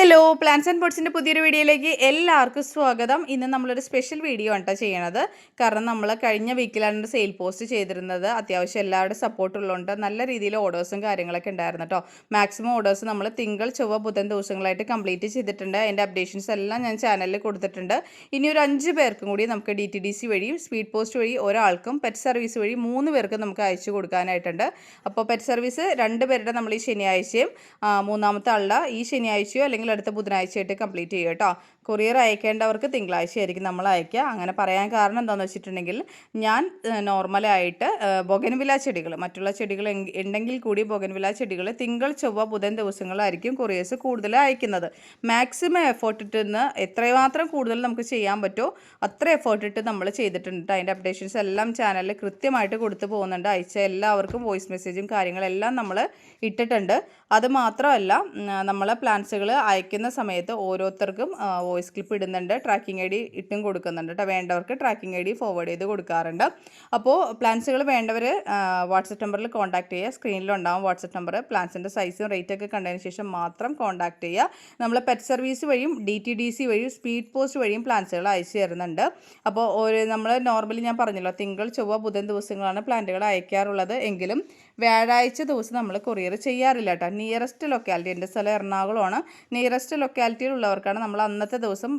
Hello plans and ബോട്ട്സിന്റെ പുതിയൊരു വീഡിയോയിലേക്ക് എല്ലാവർക്കും സ്വാഗതം. ഇന്ന് നമ്മളൊരു സ്പെഷ്യൽ വീഡിയോ ആണ് കേട്ടോ ചെയ്യണത്. കാരണം നമ്മൾ കഴിഞ്ഞ വീക്കിലാണ് സെയിൽ പോസ്റ്റ് ചെയ്തിരുന്നത്. അത്യാവശ്യം എല്ലാവരുടെ സപ്പോർട്ട് ഉള്ളതുകൊണ്ട് നല്ല രീതിയിൽ ഓർഡേഴ്സും കാര്യങ്ങളൊക്കെ ഉണ്ടായിരുന്നു കേട്ടോ മാക്സിമം ഓർഡേഴ്സ് നമ്മൾ തിങ്കൾ ചൊവ്വ ബുധൻ ദിവസങ്ങളായിട്ട് കംപ്ലീറ്റ് ചെയ്തിട്ടുണ്ട്. അതിന്റെ അപ്ഡേഷൻസ് എല്ലാം ഞാൻ ചാനലിൽ കൊടുത്തിട്ടുണ്ട്. ഇനി ഒരു അഞ്ച് പേർക്കും കൂടി നമുക്ക് ഡി ടി ഡി സി വഴിയും സ്പീഡ് പോസ്റ്റ് വഴി ഒരാൾക്കും പെറ്റ് സർവീസ് വഴി മൂന്ന് പേർക്കും നമുക്ക് അയച്ചു കൊടുക്കാനായിട്ടുണ്ട്. അപ്പോൾ പെറ്റ് സർവീസ് രണ്ട് പേരുടെ നമ്മൾ ഈ ശനിയാഴ്ചയും മൂന്നാമത്തെ ആളുടെ ഈ ശനിയാഴ്ചയോ അല്ലെങ്കിൽ അടുത്ത ബുധനാഴ്ചയായിട്ട് കംപ്ലീറ്റ് ചെയ്യുക കേട്ടോ കൊറിയർ അയക്കേണ്ടവർക്ക് തിങ്കളാഴ്ച ആയിരിക്കും നമ്മൾ അയക്കുക. അങ്ങനെ പറയാൻ കാരണം എന്താണെന്ന് വെച്ചിട്ടുണ്ടെങ്കിൽ ഞാൻ നോർമലായിട്ട് ബൊഗൻവില ചെടികൾ മറ്റുള്ള ചെടികൾ ഉണ്ടെങ്കിൽ കൂടി ബൊഗൻവില ചെടികൾ തിങ്കൾ ചൊവ്വ ബുധൻ ദിവസങ്ങളിലായിരിക്കും കൊറിയേഴ്സ് കൂടുതൽ അയക്കുന്നത്. മാക്സിമം എഫേർട്ട് ഇട്ടുന്ന് എത്രമാത്രം കൂടുതൽ നമുക്ക് ചെയ്യാൻ പറ്റുമോ അത്ര എഫേർട്ട് ഇട്ട് നമ്മൾ ചെയ്തിട്ടുണ്ട്. ട്ടോ. അതിന്റെ അപ്ഡേഷൻസ് എല്ലാം ചാനലിൽ കൃത്യമായിട്ട് കൊടുത്തു പോകുന്നുണ്ട്. അയച്ച എല്ലാവർക്കും വോയിസ് മെസ്സേജും കാര്യങ്ങളെല്ലാം നമ്മൾ ഇട്ടിട്ടുണ്ട്. അതുമാത്രമല്ല നമ്മൾ പ്ലാൻസുകൾ അയക്കുന്ന സമയത്ത് ഓരോരുത്തർക്കും വോയിസ് ക്ലിപ്പ് ഇടുന്നുണ്ട് ട്രാക്കിംഗ് ഐ ഡി ഇട്ടും കൊടുക്കുന്നുണ്ട് കേട്ടോ വേണ്ടവർക്ക് ട്രാക്കിംഗ് ഐ ഡി ഫോർവേഡ് ചെയ്ത് കൊടുക്കാറുണ്ട്. അപ്പോൾ പ്ലാൻസുകൾ വേണ്ടവർ വാട്സപ്പ് നമ്പറിൽ കോൺടാക്ട് ചെയ്യുക. സ്ക്രീനിലുണ്ടാവും വാട്സപ്പ് നമ്പർ പ്ലാൻസിന്റെ സൈസും റേറ്റൊക്കെ കണ്ടതിന് ശേഷം മാത്രം കോൺടാക്ട് ചെയ്യുക. നമ്മൾ പെറ്റ് സർവീസ് വഴിയും ഡി ടി ഡി സി വഴിയും സ്പീഡ് പോസ്റ്റ് വഴിയും പ്ലാൻസുകൾ അയച്ചു തരുന്നുണ്ട്. അപ്പോൾ ഒരു നമ്മൾ നോർമലി ഞാൻ പറഞ്ഞല്ലോ തിങ്കൾ ചൊവ്വ ബുധൻ ദിവസങ്ങളാണ് പ്ലാന്റുകൾ അയക്കാറുള്ളത്. എങ്കിലും വ്യാഴാഴ്ച ദിവസം നമ്മൾ കൊറിയർ ചെയ്യാറില്ല കേട്ടോ നിയറസ്റ്റ് ലൊക്കാലിറ്റി എന്റെ സ്ഥലം എറണാകുളമാണ്. നിയറസ്റ്റ് ലൊക്കാലിറ്റിയിലുള്ളവർക്കാണ് നമ്മൾ അന്നത്തെ ദിവസം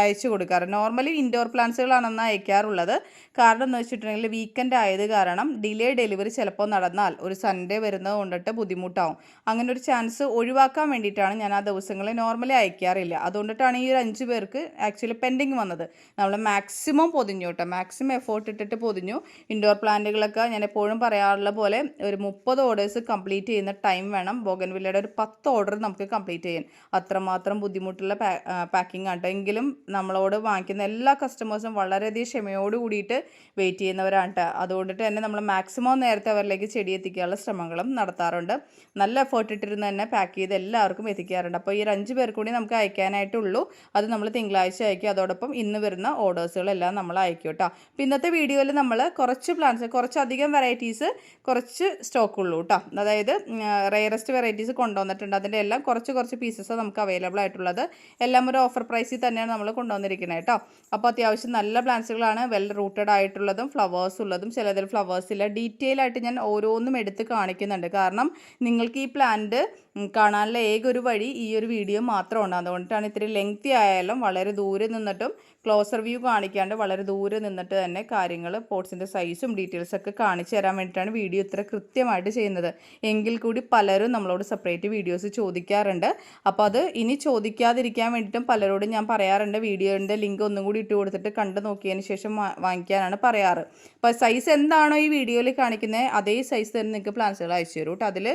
അയച്ചു കൊടുക്കാറ്. നോർമലി ഇൻഡോർ പ്ലാന്റ്സുകളാണ് അന്ന് അയക്കാറുള്ളത്. കാരണം എന്ന് വെച്ചിട്ടുണ്ടെങ്കിൽ വീക്കെൻഡ് ആയത് കാരണം ഡിലേ ഡെലിവറി ചിലപ്പോൾ നടന്നാൽ ഒരു സൺഡേ വരുന്നത് കൊണ്ടിട്ട് ബുദ്ധിമുട്ടാവും. അങ്ങനെ ഒരു ചാൻസ് ഒഴിവാക്കാൻ വേണ്ടിയിട്ടാണ് ഞാൻ ആ ദിവസങ്ങളിൽ നോർമലി അയക്കാറില്ല. അതുകൊണ്ടിട്ടാണ് ഈ ഒരു അഞ്ച് പേർക്ക് ആക്ച്വലി പെൻഡിങ് വന്നത്. നമ്മൾ മാക്സിമം പൊതിഞ്ഞു കേട്ടോ. മാക്സിമം എഫേർട്ട് ഇട്ടിട്ട് പൊതിഞ്ഞു. ഇൻഡോർ പ്ലാന്റുകളൊക്കെ ഞാൻ എപ്പോഴും പറയാറുള്ള പോലെ ഒരു മുപ്പത് ഓർഡേഴ്സ് കംപ്ലീറ്റ് ചെയ്യുന്ന ടൈം വേണം. ബോഗൻവില്ലയുടെ ഒരു പത്ത് ഓർഡർ നമുക്ക് കംപ്ലീറ്റ് ചെയ്യാൻ. അത്രമാത്രം ബുദ്ധിമുട്ടുള്ള പാക്കിംഗ് ആണ് എങ്കിലും നമ്മളോട് വാങ്ങിക്കുന്ന എല്ലാ കസ്റ്റമേഴ്സും വളരെയധികം ക്ഷമയോട് കൂടിയിട്ട് വെയിറ്റ് ചെയ്യുന്നവരാണ് കേട്ടോ അതുകൊണ്ടിട്ട് തന്നെ നമ്മൾ മാക്സിമം നേരത്തെ അവരിലേക്ക് ചെടി എത്തിക്കാനുള്ള ശ്രമങ്ങളും നടത്താറുണ്ട്. നല്ല എഫേർട്ട് ഇട്ടിരുന്ന് തന്നെ പാക്ക് ചെയ്ത് എല്ലാവർക്കും എത്തിക്കാറുണ്ട്. അപ്പോൾ ഈ അഞ്ച് പേർ കൂടി നമുക്ക് അയക്കാനായിട്ടുള്ളൂ. അത് നമ്മൾ തിങ്കളാഴ്ച അയക്കും. അതോടൊപ്പം ഇന്ന് വരുന്ന ഓർഡേഴ്സുകളെല്ലാം നമ്മൾ അയക്കും കേട്ടോ അപ്പോൾ ഇന്നത്തെ വീഡിയോയിൽ നമ്മൾ കുറച്ച് പ്ലാന്റ്സ് കുറച്ചധികം വെറൈറ്റീസ് കുറച്ച് സ്റ്റോക്ക് ഉള്ളൂ കേട്ടോ അതായത് റെയറസ്റ്റ് വെറൈറ്റീസ് കൊണ്ടുവന്നിട്ടുണ്ട്. അതിന്റെ എല്ലാം കുറച്ച് കുറച്ച് പീസസ് നമുക്ക് അവൈലബിൾ ആയിട്ടുള്ളത്. എല്ലാം ഒരു ഓഫർ പ്രൈസിൽ തന്നെയാണ് നമ്മൾ കൊണ്ടുവന്നിരിക്കുന്നത് കേട്ടോ. അപ്പോൾ അത്യാവശ്യം നല്ല പ്ലാന്റ്സുകളാണ് വെൽ റൂട്ടഡ് ആയിട്ടുള്ളതും ഫ്ലവേഴ്സ് ഉള്ളതും. ചിലതിൽ ഫ്ലവേഴ്സ് ഇല്ല ഡീറ്റെയിൽ ആയിട്ട് ഞാൻ ഓരോന്നും എടുത്ത് കാണിക്കുന്നുണ്ട്. കാരണം നിങ്ങൾക്ക് ഈ പ്ലാന്റ് കാണാനുള്ള ഏക ഒരു വഴി ഈ ഒരു വീഡിയോ മാത്രമാണ്. അതുകൊണ്ടാണ് ഇത്തിരി ലെങ്തി ആയാലും വളരെ ദൂരെ നിന്നിട്ടും ക്ലോസർ വ്യൂ കാണിക്കാണ്ട് വളരെ ദൂരെ നിന്നിട്ട് തന്നെ കാര്യങ്ങൾ പോട്ട്സിന്റെ സൈസും ഡീറ്റെയിൽസ് ഒക്കെ കാണിച്ചു തരാൻ വേണ്ടിയിട്ടാണ് വീഡിയോ ഇത്ര കൃത്യമായിട്ട് ചെയ്യുന്നത്. എങ്കിൽ കൂടി പലരും നമ്മളോട് സെപ്പറേറ്റ് വീഡിയോസ് ചോദിക്കാറുണ്ട്. അപ്പോൾ അത് ഇനി ചോദിക്കാതിരിക്കാൻ വേണ്ടിയിട്ടും പലരോടും ഞാൻ പറയാറുണ്ട്. വീഡിയോന്റെ ലിങ്ക് ഒന്നും കൂടി ഇട്ട് കൊടുത്തിട്ട് കണ്ടു നോക്കിയതിന് ശേഷം വാങ്ങിക്കാനാണ് പറയാറ്. അപ്പോൾ സൈസ് എന്താണോ ഈ വീഡിയോയിൽ കാണിക്കുന്നത് അതേ സൈസ് തന്നെ നിങ്ങൾക്ക് പ്ലാൻസുകൾ അയച്ചു തരും കേട്ടോ അതിൽ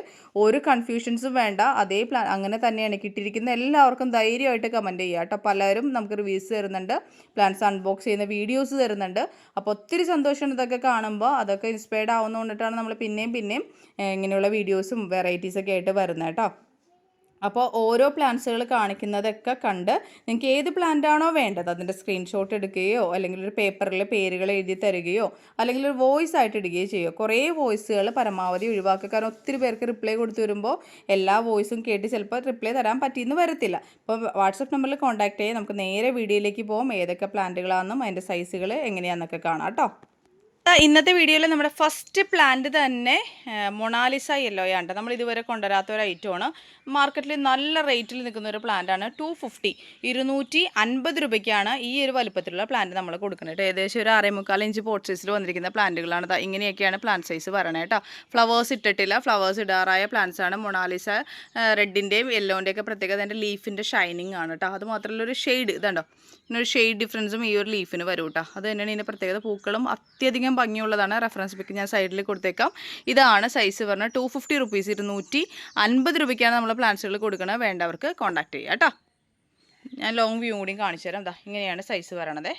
ഒരു കൺഫ്യൂഷൻസും വേണ്ട. അതേ പ്ലാൻ അങ്ങനെ തന്നെയാണ്. കിട്ടിയിരിക്കുന്ന എല്ലാവർക്കും ധൈര്യമായിട്ട് കമന്റ് ചെയ്യുക കേട്ടോ. പലരും നമുക്ക് റിവ്യൂസ് തരുന്നുണ്ട്. പ്ലാൻസ് അൺബോക്സ് ചെയ്യുന്ന വീഡിയോസ് തരുന്നുണ്ട്. അപ്പോൾ ഒത്തിരി സന്തോഷമാണ് ഇതൊക്കെ കാണുമ്പോൾ. അതൊക്കെ ഇൻസ്പയർഡ് ആവുന്നതുകൊണ്ടിട്ടാണ് നമ്മൾ പിന്നെയും പിന്നെയും ഇങ്ങനെയുള്ള വീഡിയോസും വെറൈറ്റീസൊക്കെ ആയിട്ട് വരുന്നത് കേട്ടോ. അപ്പോൾ ഓരോ പ്ലാന്റ്സുകൾ കാണിക്കുന്നതൊക്കെ കണ്ട് നിങ്ങൾക്ക് ഏത് പ്ലാന്റാണോ വേണ്ടത്? അതിന്റെ സ്ക്രീൻഷോട്ട് എടുക്കുകയോ അല്ലെങ്കിൽ ഒരു പേപ്പറിൽ പേരുകൾ എഴുതി തരികയോ അല്ലെങ്കിൽ ഒരു വോയിസ് ആയിട്ട് ഇടുകയോ ചെയ്യുക. കുറേ വോയിസുകൾ പരമാവധി ഒഴിവാക്കുക. കാരണം ഒത്തിരി പേർക്ക് റിപ്ലൈ കൊടുത്തു വരുമ്പോൾ എല്ലാ വോയിസും കേട്ട് ചിലപ്പോൾ റിപ്ലൈ തരാൻ പറ്റിയെന്ന് വരത്തില്ല. അപ്പോൾ വാട്സപ്പ് നമ്പറിൽ കോൺടാക്ട് ചെയ്യാം നമുക്ക് നേരെ വീഡിയോയിലേക്ക് പോകും ഏതൊക്കെ പ്ലാന്റുകളാണെന്നും അതിന്റെ സൈസുകൾ എങ്ങനെയാണെന്നൊക്കെ കാണാം കേട്ടോ. ഇന്നത്തെ വീഡിയോയിൽ നമ്മുടെ ഫസ്റ്റ് പ്ലാന്റ് തന്നെ മൊണാലിസ യെല്ലോ ആണ് നമ്മൾ ഇതുവരെ കൊണ്ടുവരാത്ത ഒരു ഐറ്റമാണ് മാർക്കറ്റിൽ നല്ല റേറ്റിൽ നിൽക്കുന്ന ഒരു പ്ലാന്റാണ് ടു ഫിഫ്റ്റി ഇരുന്നൂറ്റി അൻപത് രൂപയ്ക്കാണ് ഈ ഒരു വലുപ്പത്തിലുള്ള പ്ലാന്റ് നമ്മൾ കൊടുക്കുന്നത് ഏകദേശം ഒരു ആറേ മുക്കാൽ ഇഞ്ച് പോട്ട് സൈസിൽ വന്നിരിക്കുന്ന പ്ലാന്റുകളാണ് ഇങ്ങനെയൊക്കെയാണ് പ്ലാന്റ് സൈസ് പറയണത് കേട്ടോ ഫ്ലവേഴ്സ് ഇട്ടിട്ടില്ല. ഫ്ലവേഴ്സ് ഇടാറായ പ്ലാന്റ്സ് ആണ് മൊണാലിസ റെഡിന്റെയും യെല്ലോന്റെയൊക്കെ പ്രത്യേകത അതിന്റെ ലീഫിന്റെ ഷൈനിങ് ആണ് കേട്ടോ അത് മാത്രമല്ല ഒരു ഷെയ്ഡ് ഇതുണ്ടോ? ഇങ്ങനെ ഒരു ഷെയ്ഡ് ഡിഫറൻസും ഈ ഒരു ലീഫിന് വരും കേട്ടോ അത് തന്നെയാണ് ഇതിന്റെ പ്രത്യേകത. പൂക്കളും അത്യധികം ഭംഗിയുള്ളതാണ് റെഫറൻസ് പിക്ക് ഞാൻ സൈഡിൽ കൊടുത്തേക്കാം. ഇതാണ് സൈസ് പറഞ്ഞാൽ ടു ഫിഫ്റ്റി റുപ്പീസ് ഇരുന്നൂറ്റി അൻപത് രൂപയ്ക്കാണ് നമ്മൾ പ്ലാന്റ്സുകൾ കൊടുക്കുന്നത് വേണ്ടവർക്ക് കോൺടാക്ട് ചെയ്യുക കേട്ടോ. ഞാൻ ലോങ് വ്യൂ കൂടി കാണിച്ചു തരാം. എന്താ ഇങ്ങനെയാണ് സൈസ് പറയണത്